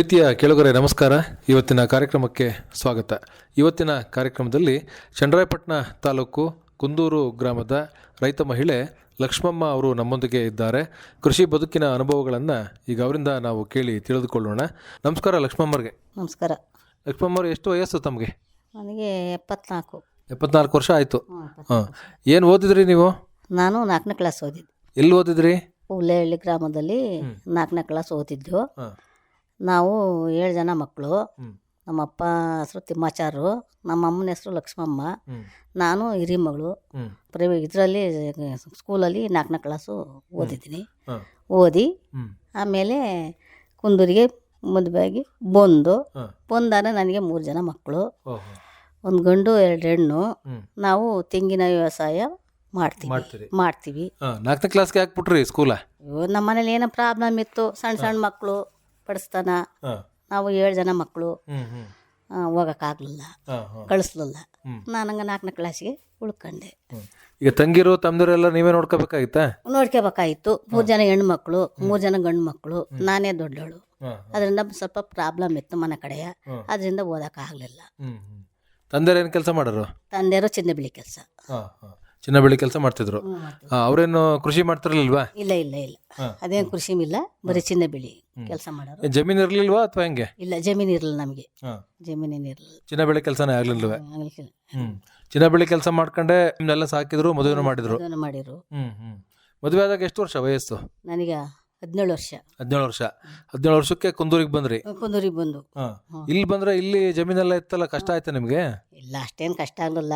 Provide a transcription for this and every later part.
ಪ್ರೀತಿಯ ಕೆಳಗರೆ ನಮಸ್ಕಾರ. ಇವತ್ತಿನ ಕಾರ್ಯಕ್ರಮಕ್ಕೆ ಸ್ವಾಗತ. ಇವತ್ತಿನ ಕಾರ್ಯಕ್ರಮದಲ್ಲಿ ಚಂದ್ರಾಯಪಟ್ಟಣ ತಾಲೂಕು ಕುಂದೂರು ಗ್ರಾಮದ ರೈತ ಮಹಿಳೆ ಲಕ್ಷ್ಮಮ್ಮ ಅವರು ನಮ್ಮೊಂದಿಗೆ ಇದ್ದಾರೆ. ಕೃಷಿ ಬದುಕಿನ ಅನುಭವಗಳನ್ನು ಈಗ ಅವರಿಂದ ನಾವು ಕೇಳಿ ತಿಳಿದುಕೊಳ್ಳೋಣ. ನಮಸ್ಕಾರ ಲಕ್ಷ್ಮಮ್ಮರಿಗೆ. ನಮಸ್ಕಾರ. ಲಕ್ಷ್ಮಮ್ಮರು ಎಷ್ಟು ವಯಸ್ಸು ತಮಗೆ? ನನಗೆ ಎಪ್ಪತ್ನಾಲ್ಕು. ಎಪ್ಪತ್ನಾಲ್ಕು ವರ್ಷ ಆಯಿತು. ಹಾಂ. ಏನು ಓದಿದ್ರಿ ನೀವು? ನಾನು ನಾಲ್ಕನೇ ಕ್ಲಾಸ್ ಓದಿದ್ದೆ. ಎಲ್ಲಿ ಓದಿದ್ರಿ? ಹುಲ್ಲೆಹಳ್ಳಿ ಗ್ರಾಮದಲ್ಲಿ ನಾಲ್ಕನೇ ಕ್ಲಾಸ್ ಓದಿದ್ದು. ನಾವು ಏಳು ಜನ ಮಕ್ಕಳು. ನಮ್ಮಪ್ಪ ಹೆಸರು ತಿಮ್ಮಾಚಾರು ನಮ್ಮ ಅಮ್ಮನ ಹೆಸರು ಲಕ್ಷ್ಮಮ್ಮ ನಾನು ಹಿರಿಮಗಳು ಪ್ರೈವೇ ಇದರಲ್ಲಿ ಸ್ಕೂಲಲ್ಲಿ ನಾಲ್ಕನೇ ಕ್ಲಾಸು ಓದಿದ್ದೀನಿ. ಓದಿ ಆಮೇಲೆ ಕುಂದೂರಿಗೆ ಮದುವೆಯಾಗಿ ಬಂದು ಬಂದಾಗ ನನಗೆ ಮೂರು ಜನ ಮಕ್ಕಳು. ಒಂದು ಗಂಡು ಎರಡು ಹೆಣ್ಣು. ನಾವು ತೆಂಗಿನ ವ್ಯವಸಾಯ ಮಾಡ್ತೀವಿ. ಮಾಡ್ತೀವಿ. ನಾಲ್ಕನೇ ಕ್ಲಾಸ್ಗೆ ಹಾಕ್ಬಿಟ್ರಿ ಸ್ಕೂಲ? ನಮ್ಮ ಮನೇಲಿ ಏನೋ ಪ್ರಾಬ್ಲಮ್ ಇತ್ತು. ಸಣ್ಣ ಸಣ್ಣ ಮಕ್ಕಳು. ಪಡಿಸ್ತಾನ ನಾವು ಏಳು ಜನ ಮಕ್ಕಳು ಹೋಗೋಕ್ಕಾಗಲಿಲ್ಲ. ಕಳಿಸ್ಲಿಲ್ಲ. ಹ್ಮ್. ನಾನು ಹಂಗೆ ನಾಲ್ಕನೇ ಕ್ಲಾಸಿಗೆ ಉಳ್ಕೊಂಡೆ. ಈಗ ತಂಗಿರು ತಮ್ಮದಿರೆಲ್ಲ ನೀವೇ ನೋಡ್ಕೋಬೇಕಾಗಿತ್ತಾ? ನೋಡ್ಕೋಬೇಕಾಗಿತ್ತು ಮೂರು ಜನ ಹೆಣ್ಣು ಮಕ್ಕಳು ಮೂರು ಜನ ಗಂಡು ಮಕ್ಕಳು ನಾನೇ ದೊಡ್ಡವಳು ಅದರಿಂದ ಸ್ವಲ್ಪ ಪ್ರಾಬ್ಲಮ್ ಇತ್ತು ಮನೆ ಕಡೆಯ. ಅದರಿಂದ ಓದೋಕ್ಕಾಗಲಿಲ್ಲ. ಹ್ಞೂ ಏನು ಕೆಲಸ ಮಾಡೋರು? ತಂದೆಯವರು ಚಿನ್ನ ಬಿಳಿ ಕೆಲಸ. ಚಿನ್ನ ಬೆಳ್ಳಿ ಕೆಲಸ ಮಾಡ್ತಿದ್ರು. ಅವರೇನು ಕೃಷಿ ಮಾಡ್ತಿರ್ಲಿಲ್ವಾ? ಇಲ್ಲ ಇಲ್ಲ ಇಲ್ಲ. ಅದೇನು ಕೃಷಿ ಇಲ್ಲ ಬರೀ ಚಿನ್ನ ಬೆಳ್ಳಿ ಕೆಲಸ ಮಾಡೋರು. ಜಮೀನು ಇರಲಿಲ್ವಾ ಅಥವಾ ಹೆಂಗೆ? ಇಲ್ಲ ಜಮೀನು ಇರಲಿಲ್ಲ ನಮಗೆ. ಜಮೀನೇನು ಇರಲಿಲ್ಲ. ಚಿನ್ನ ಬೆಳ್ಳಿ ಕೆಲಸನೇ ಆಗ್ಲಿಲ್ವ? ಚಿನ್ನ ಬೆಳ್ಳಿ ಕೆಲಸ ಮಾಡ್ಕೊಂಡೆ ನಿಮ್ನೆಲ್ಲ ಸಾಕಿದ್ರು ಮದುವೆನೂ ಮಾಡಿದ್ರು? ಮಾಡಿದ್ರು. ಮದುವೆ ಆದಾಗ ಎಷ್ಟು ವರ್ಷ ವಯಸ್ಸು? ನನಗೆ ಹದಿನೇಳು ವರ್ಷ. ಹದಿನೇಳು ವರ್ಷ. ಹದಿನೇಳು ವರ್ಷಕ್ಕೆ ಕುಂದೂರಿಗೆ ಬಂದ್ರಿ? ಕುಂದೂರಿಗೆ ಬಂದು. ಇಲ್ಲಿ ಬಂದ್ರೆ ಇಲ್ಲಿ ಜಮೀನೆಲ್ಲ ಇತ್ತಲ್ಲ ಕಷ್ಟ ಆಯ್ತಾ ನಿಮಗೆ? ಇಲ್ಲ ಅಷ್ಟೇನು ಕಷ್ಟ ಆಗಲಿಲ್ಲ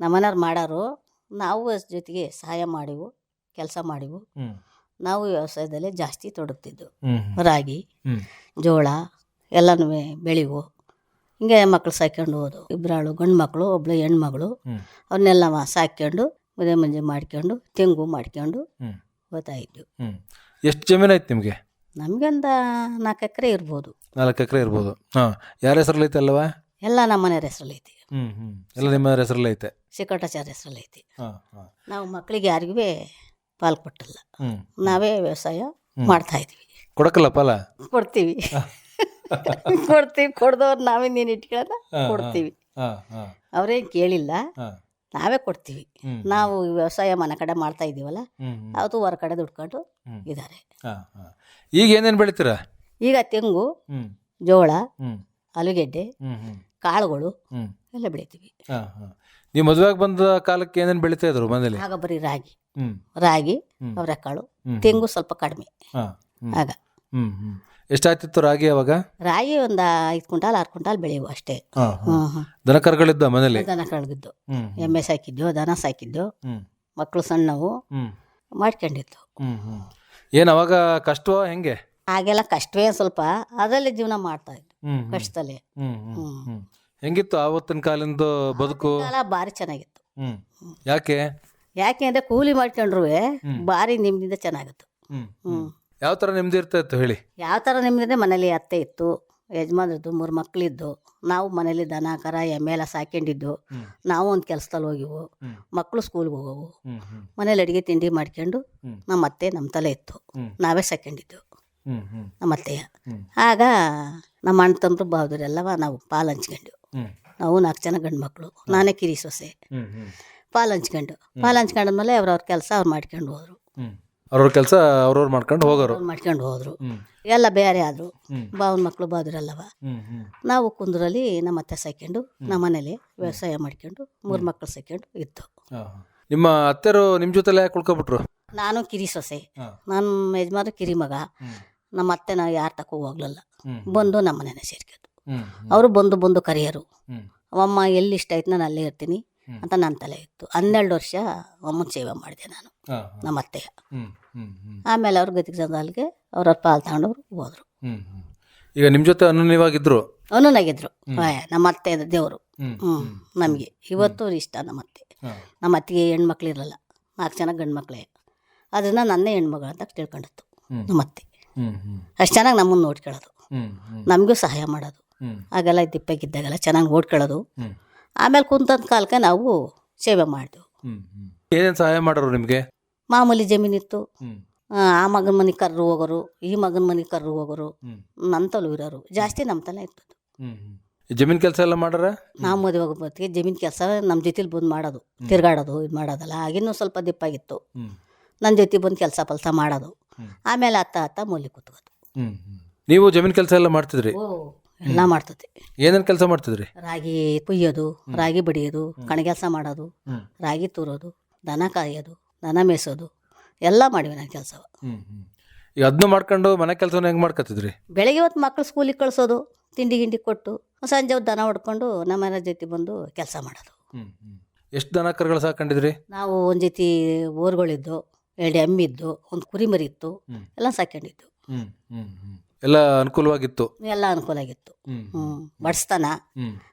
ನಮ್ಮನೆಯವ್ರು ಮಾಡೋರು. ನಾವು ಜೊತೆಗೆ ಸಹಾಯ ಮಾಡಿವು ಕೆಲಸ ಮಾಡಿವು. ನಾವು ವ್ಯವಸಾಯದಲ್ಲೇ ಜಾಸ್ತಿ ತೊಡಗ್ತಿದ್ದು. ರಾಗಿ ಜೋಳ ಎಲ್ಲನೂ ಬೆಳೆವು. ಹಿಂಗೆ ಮಕ್ಳು ಸಾಕ್ಕೊಂಡು ಹೋದು ಇಬ್ಬರಾಳು ಗಂಡು ಮಕ್ಕಳು ಒಬ್ಳು ಹೆಣ್ಮಗಳು. ಅವನ್ನೆಲ್ಲವಾ ಅವನ್ನೆಲ್ಲ ಸಾಕ್ಕೊಂಡು ಮದುವೆ ಮುಂಜೆ ಮಾಡ್ಕೊಂಡು ತೆಂಗು ಮಾಡ್ಕೊಂಡು ಹೋಗ್ತಾ ಇದ್ವು. ಎಷ್ಟು ಜಮೀನು ಐತೆ ನಿಮಗೆ? ನಮಗೊಂದು ನಾಲ್ಕು ಎಕರೆ ಇರ್ಬೋದು. ನಾಲ್ಕು ಎಕರೆ ಇರ್ಬೋದು. ಹಾಂ. ಯಾರ ಹೆಸರಲ್ಲಿ ಐತೆ ಅಲ್ಲವಾ? ಎಲ್ಲ ನಮ್ಮ ಮನೆಯವ್ರ ಹೆಸರಲ್ಲಿ ಐತಿ. ಎಲ್ಲ ನಿಮ್ಮ ಹೆಸರಲ್ಲಿ ಐತೆ. ಶಿಖಟಾಚಾರ್ಯ ಹೆಸ್ರಲ್ಲಿ ಐತಿ. ನಾವು ಮಕ್ಕಳಿಗೆ ಯಾರಿಗೂ ಪಾಲು ಕೊಟ್ಟಲ್ಲ. ಹ್ಞೂ ನಾವೇ ವ್ಯವಸಾಯ ಮಾಡ್ತಾ ಇದ್ವಿ. ಕೊಡಕಲ್ಲ ಫಲ ಕೊಡ್ತೀವಿ. ಕೊಡ್ತೀವಿ. ಕೊಡ್ದವ್ರು ನಾವೇ ನೀನು ಇಟ್ಕೊಳ್ಳೋದ. ಕೊಡ್ತೀವಿ. ಅವ್ರೇನು ಕೇಳಿಲ್ಲ. ಹಾಂ. ನಾವೇ ಕೊಡ್ತೀವಿ. ನಾವು ಈ ವ್ಯವಸಾಯ ಮನೆ ಕಡೆ ಮಾಡ್ತಾ ಇದೀವಲ್ಲ ಅದು ಹೊರ ಕಡೆ ದುಡ್ಕೊಂಡು ಇದ್ದಾರೆ ಈಗ ಏನೇನು ಬೆಳಿತೀರಾ? ಈಗ ತೆಂಗು ಜೋಳ ಆಲೂಗೆಡ್ಡೆ ಹ್ಞೂ ಹ್ಞೂ ಕಾಳುಗಳು ಎಲ್ಲ ಬೆಳಿತೀವಿ. ಹಾಂ ಹಾಂ. ನೀವು ಮದುವೆಗೆ ಬಂದ ಕಾಲಕ್ಕೆ ಏನೇನು ಬೆಳಿತಾ ಇದ್ರು ಮನೇಲಿ? ಆಗ ಬರೀ ರಾಗಿ. ರಾಗಿ. ಅವರೆಕಾಳು ತೆಂಗು ಸ್ವಲ್ಪ ಕಡಿಮೆ. ಆಗ. ಎಷ್ಟಾಗ್ತಿತ್ತು ರಾಗಿ ಅವಾಗ? ರಾಗಿ ಒಂದು ಐದು ಕ್ವಿಂಟಾಲ್ ಆರು ಕ್ವಿಂಟಾಲ್ ಬೆಳೆಯುವ ಅಷ್ಟೇ. ದನ ಕರುಗಳಿದ್ದ ಮನೇಲಿ? ದನ ಕಳ್ಗಿದ್ದು ಎಮ್ಮೆ ಸಾಕಿದ್ದು ದನ ಸಾಕಿದ್ದು ಮಕ್ಕಳು ಸಣ್ಣವು. ಮಾಡ್ಕೊಂಡಿತ್ತು ಏನು ಅವಾಗ ಕಷ್ಟವೋ ಹೆಂಗೆ? ಹಾಗೆಲ್ಲ ಕಷ್ಟವೇ ಸ್ವಲ್ಪ ಅದರಲ್ಲಿ ಜೀವನ ಮಾಡ್ತಾ ಹ್ಞೂ ಕಷ್ಟದಲ್ಲಿ. ಹೆಂಗಿತ್ತು ಆವತ್ತಿನ ಕಾಲಿಂದ ಬದುಕು? ಕಾಲ ಭಾರಿ ಚೆನ್ನಾಗಿತ್ತು. ಯಾಕೆ? ಯಾಕೆ ಅಂದ್ರೆ ಕೂಲಿ ಮಾಡ್ಕೊಂಡ್ರು ಭಾರಿ ನಿಮ್ದಿಂದ ಚೆನ್ನಾಗಿತ್ತು. ಯಾವ ತರ ನೆಮ್ಮದಿ ಇರ್ತಾ ಇತ್ತು ಹೇಳಿ? ಯಾವ ತರ ನಿಮ್ದಿಂದ ಮನೇಲಿ ಅತ್ತೆ ಇತ್ತು ಯಜಮಾನ್ರದ್ದು ಮೂರು ಮಕ್ಕಳಿದ್ದು ನಾವು ಮನೇಲಿ ದನ ಕರ ಎಮ್ಮೆ ಎಲ್ಲ ಸಾಕೊಂಡಿದ್ದು ನಾವು ಒಂದು ಕೆಲಸದಲ್ಲಿ ಹೋಗಿವು. ಮಕ್ಕಳು ಸ್ಕೂಲ್ಗೆ ಹೋಗೋವು. ಮನೇಲಿ ಅಡುಗೆ ತಿಂಡಿ ಮಾಡ್ಕೊಂಡು ನಮ್ಮ ಅತ್ತೆ ನಮ್ಮ ತಲೆ ಇತ್ತು ನಾವೇ ಸಾಕೊಂಡಿದ್ದು ನಮ್ಮ ಅತ್ತೆಯ. ಆಗ ನಮ್ಮ ಅಣ್ಣ ತಮ್ಮರು ಬಾವುದರೆಲ್ಲವ ನಾವು ಪಾಲು ಹಂಚ್ಕೊಂಡು. ನಾವು ನಾಲ್ಕು ಜನ ಗಂಡು ಮಕ್ಕಳು ನಾನೇ ಕಿರಿ ಸೊಸೆ. ಪಾಲು ಹಂಚ್ಕೊಂಡು. ಪಾಲು ಹಂಚ್ಕೊಂಡ್ಮೇಲೆ ಅವ್ರವ್ರ ಕೆಲಸ ಅವ್ರು ಮಾಡ್ಕೊಂಡು ಹೋದ್ರು. ಅವ್ರವ್ರ ಕೆಲಸ ಅವ್ರವ್ರು ಮಾಡ್ಕೊಂಡು ಹೋಗೋರು. ಮಾಡ್ಕೊಂಡು ಹೋದ್ರು. ಎಲ್ಲ ಬೇರೆ ಆದರು. ಬಾವನ ಮಕ್ಕಳು ಬಾದ್ರಲ್ಲವ. ನಾವು ಕುಂದ್ರಲ್ಲಿ ನಮ್ಮ ಅತ್ತೆ ಸಾಕೊಂಡು ನಮ್ಮ ಮನೇಲಿ ವ್ಯವಸಾಯ ಮಾಡ್ಕೊಂಡು ಮೂರು ಮಕ್ಕಳು ಸಾಕೊಂಡು ಇತ್ತು ನಿಮ್ಮ ಅತ್ತೆರು ನಿಮ್ಮ ಜೊತೆಲೆ ಕುಳ್ಕೊಬಿಟ್ರು? ನಾನು ಕಿರಿ ಸೊಸೆ. ನಾನು ಯಜಮಾನ ಕಿರಿ ಮಗ. ನಮ್ಮ ಅತ್ತೆ ನಾವು ಯಾರು ತಕ್ಕ ಹೋಗ್ಲಿಲ್ಲ. ಬಂದು ನಮ್ಮ ಮನೇನ ಸೇರ್ಕೊಂಡು ಹ್ಞೂ ಅವರು ಬಂದು ಬಂದು ಕರೆಯೋರು. ಅಮ್ಮ ಎಲ್ಲಿ ಇಷ್ಟ ಆಯ್ತು ನಾನು ಅಲ್ಲೇ ಇರ್ತೀನಿ ಅಂತ ನನ್ನ ತಲೆ ಇತ್ತು ಹನ್ನೆರಡು ವರ್ಷ ಅಮ್ಮನ ಸೇವೆ ಮಾಡಿದೆ ನಾನು. ನಮ್ಮ ಅತ್ತೆಯ. ಆಮೇಲೆ ಅವ್ರ ಗತಿಗೆ ಅಲ್ಲಿ ಅವ್ರವ್ರ ಪಾಲ್ ತಗೊಂಡವ್ರು ಹೋದ್ರು. ಈಗ ನಿಮ್ಮ ಜೊತೆ ಅನುನ್ಯವಾಗಿದ್ರು ಅನುನಾಗಿದ್ರು. ನಮ್ಮ ಅತ್ತೆ ದೇವರು. ಹ್ಞೂ ನಮಗೆ. ಇವತ್ತು ಇಷ್ಟ ನಮ್ಮ ಅತ್ತೆ. ನಮ್ಮ ಅತ್ತಿಗೆ ಹೆಣ್ಮಕ್ಳು ಇರಲ್ಲ ನಾಲ್ಕು ಜನ ಗಂಡು ಮಕ್ಕಳೇ ಅದರಿಂದ ನನ್ನ ಹೆಣ್ಮಗಳು ಅಂತ ತಿಳ್ಕೊಂಡಿತ್ತು. ನಮ್ಮತ್ತೆ. ಅಷ್ಟು ಚೆನ್ನಾಗಿ ನಮ್ಮನ್ನು ನೋಡ್ಕೊಳ್ಳೋದು ನಮಗೂ ಸಹಾಯ ಮಾಡೋದು. ಆಗೆಲ್ಲ ದಿಪ್ಪಗಿದ್ದಾಗೆಲ್ಲ ಚೆನ್ನಾಗಿ ನೋಡ್ಕೊಳ್ಳೋದು ಆಮೇಲೆ ಕುಂತಂತ ಕಾಲಕ್ಕೆ ನಾವು ಸೇವೆ ಮಾಡಿದೆವು. ಏನೇನು ಸಹಾಯ ಮಾಡೋರು ನಿಮಗೆ? ಮಾಮೂಲಿ ಜಮೀನಿತ್ತು. ಆ, ಮಗನ ಮನೆಗೆ ಕರ್ರು ಹೋಗೋರು ಈ ಮಗನ ಮನೆಗೆ ಕರ್ರು ಹೋಗೋರು ನನ್ನ ನಮ್ಮ ತಲು ಇರೋರು. ಜಾಸ್ತಿ ನಮ್ಮ ತಲೆ ಇರ್ತದೆ ಜಮೀನ್ ಕೆಲಸ ಎಲ್ಲ ಮಾಡ್ರ ನಾವು ಮದುವೆ ಆಗೋ ಜಮೀನ್ ಕೆಲಸ ನಮ್ಮ ಜೊತೆಲಿ ಬಂದು ಮಾಡೋದು. ತಿರ್ಗಾಡೋದು ಇದು ಮಾಡೋದಲ್ಲ. ಆಗಿನೂ ಸ್ವಲ್ಪ ದಿಪ್ಪಾಗಿತ್ತು. ನನ್ನ ಜೊತೆ ಬಂದು ಕೆಲಸ ಪಲ್ಸ ಮಾಡೋದು. ಆಮೇಲೆ ಅತ್ತ ಅತ್ತ ಮೂಲಿ ಕೂತ್ಕೋದು. ನೀವು ಜಮೀನ್ ಕೆಲಸ ಎಲ್ಲ ಮಾಡ್ತಿದ್ರಿ? ಓ ಎಲ್ಲ ಮಾಡ್ತದೆ ಏನೇನು ಕೆಲಸ ಮಾಡ್ತಿದ್ರಿ? ರಾಗಿ ಕುಯ್ಯೋದು ರಾಗಿ ಬಡಿಯೋದು ಕಣಗೆಲ್ಸ ಮಾಡೋದು. ರಾಗಿ ತೂರೋದು ದನ ಕಾಯೋದು ದನ ಮೇಯಿಸೋದು ಎಲ್ಲ ಮಾಡಿವಿ ನನ್ನ ಕೆಲಸ. ಈಗ ಅದನ್ನ ಮಾಡ್ಕೊಂಡು ಮನೆ ಕೆಲಸನ ಹೆಂಗ್ ಮಾಡ್ಕೊತಿದ್ರಿ ಬೆಳಗ್ಗೆ ಹೊತ್ತು ಮಕ್ಕಳು ಸ್ಕೂಲಿಗೆ ಕಳಿಸೋದು ತಿಂಡಿ ಗಿಂಡಿ ಕೊಟ್ಟು ಸಂಜೆ ಹೊತ್ತು ದನ ಹೊಡ್ಕೊಂಡು ನಮ್ಮನೆ ಜೊತೆ ಬಂದು ಕೆಲಸ ಮಾಡೋದು. ಎಷ್ಟು ದನ ಕರುಗಳು ಸಾಕೊಂಡಿದ್ರಿ ನಾವು ಒಂದು ಜೊತೆ ಓರ್ಗಳಿದ್ದು ಎರಡು ಎಮ್ಮೆ ಇದ್ದು ಒಂದು ಕುರಿಮರಿ ಇತ್ತು ಎಲ್ಲ ಸಾಕೊಂಡಿದ್ದು. ಎಲ್ಲ ಅನುಕೂಲವಾಗಿತ್ತು. ಎಲ್ಲ ಅನುಕೂಲ ಆಗಿತ್ತು ಹ್ಮ್ ಹ್ಞೂ ಬಡಿಸ್ತಾನ.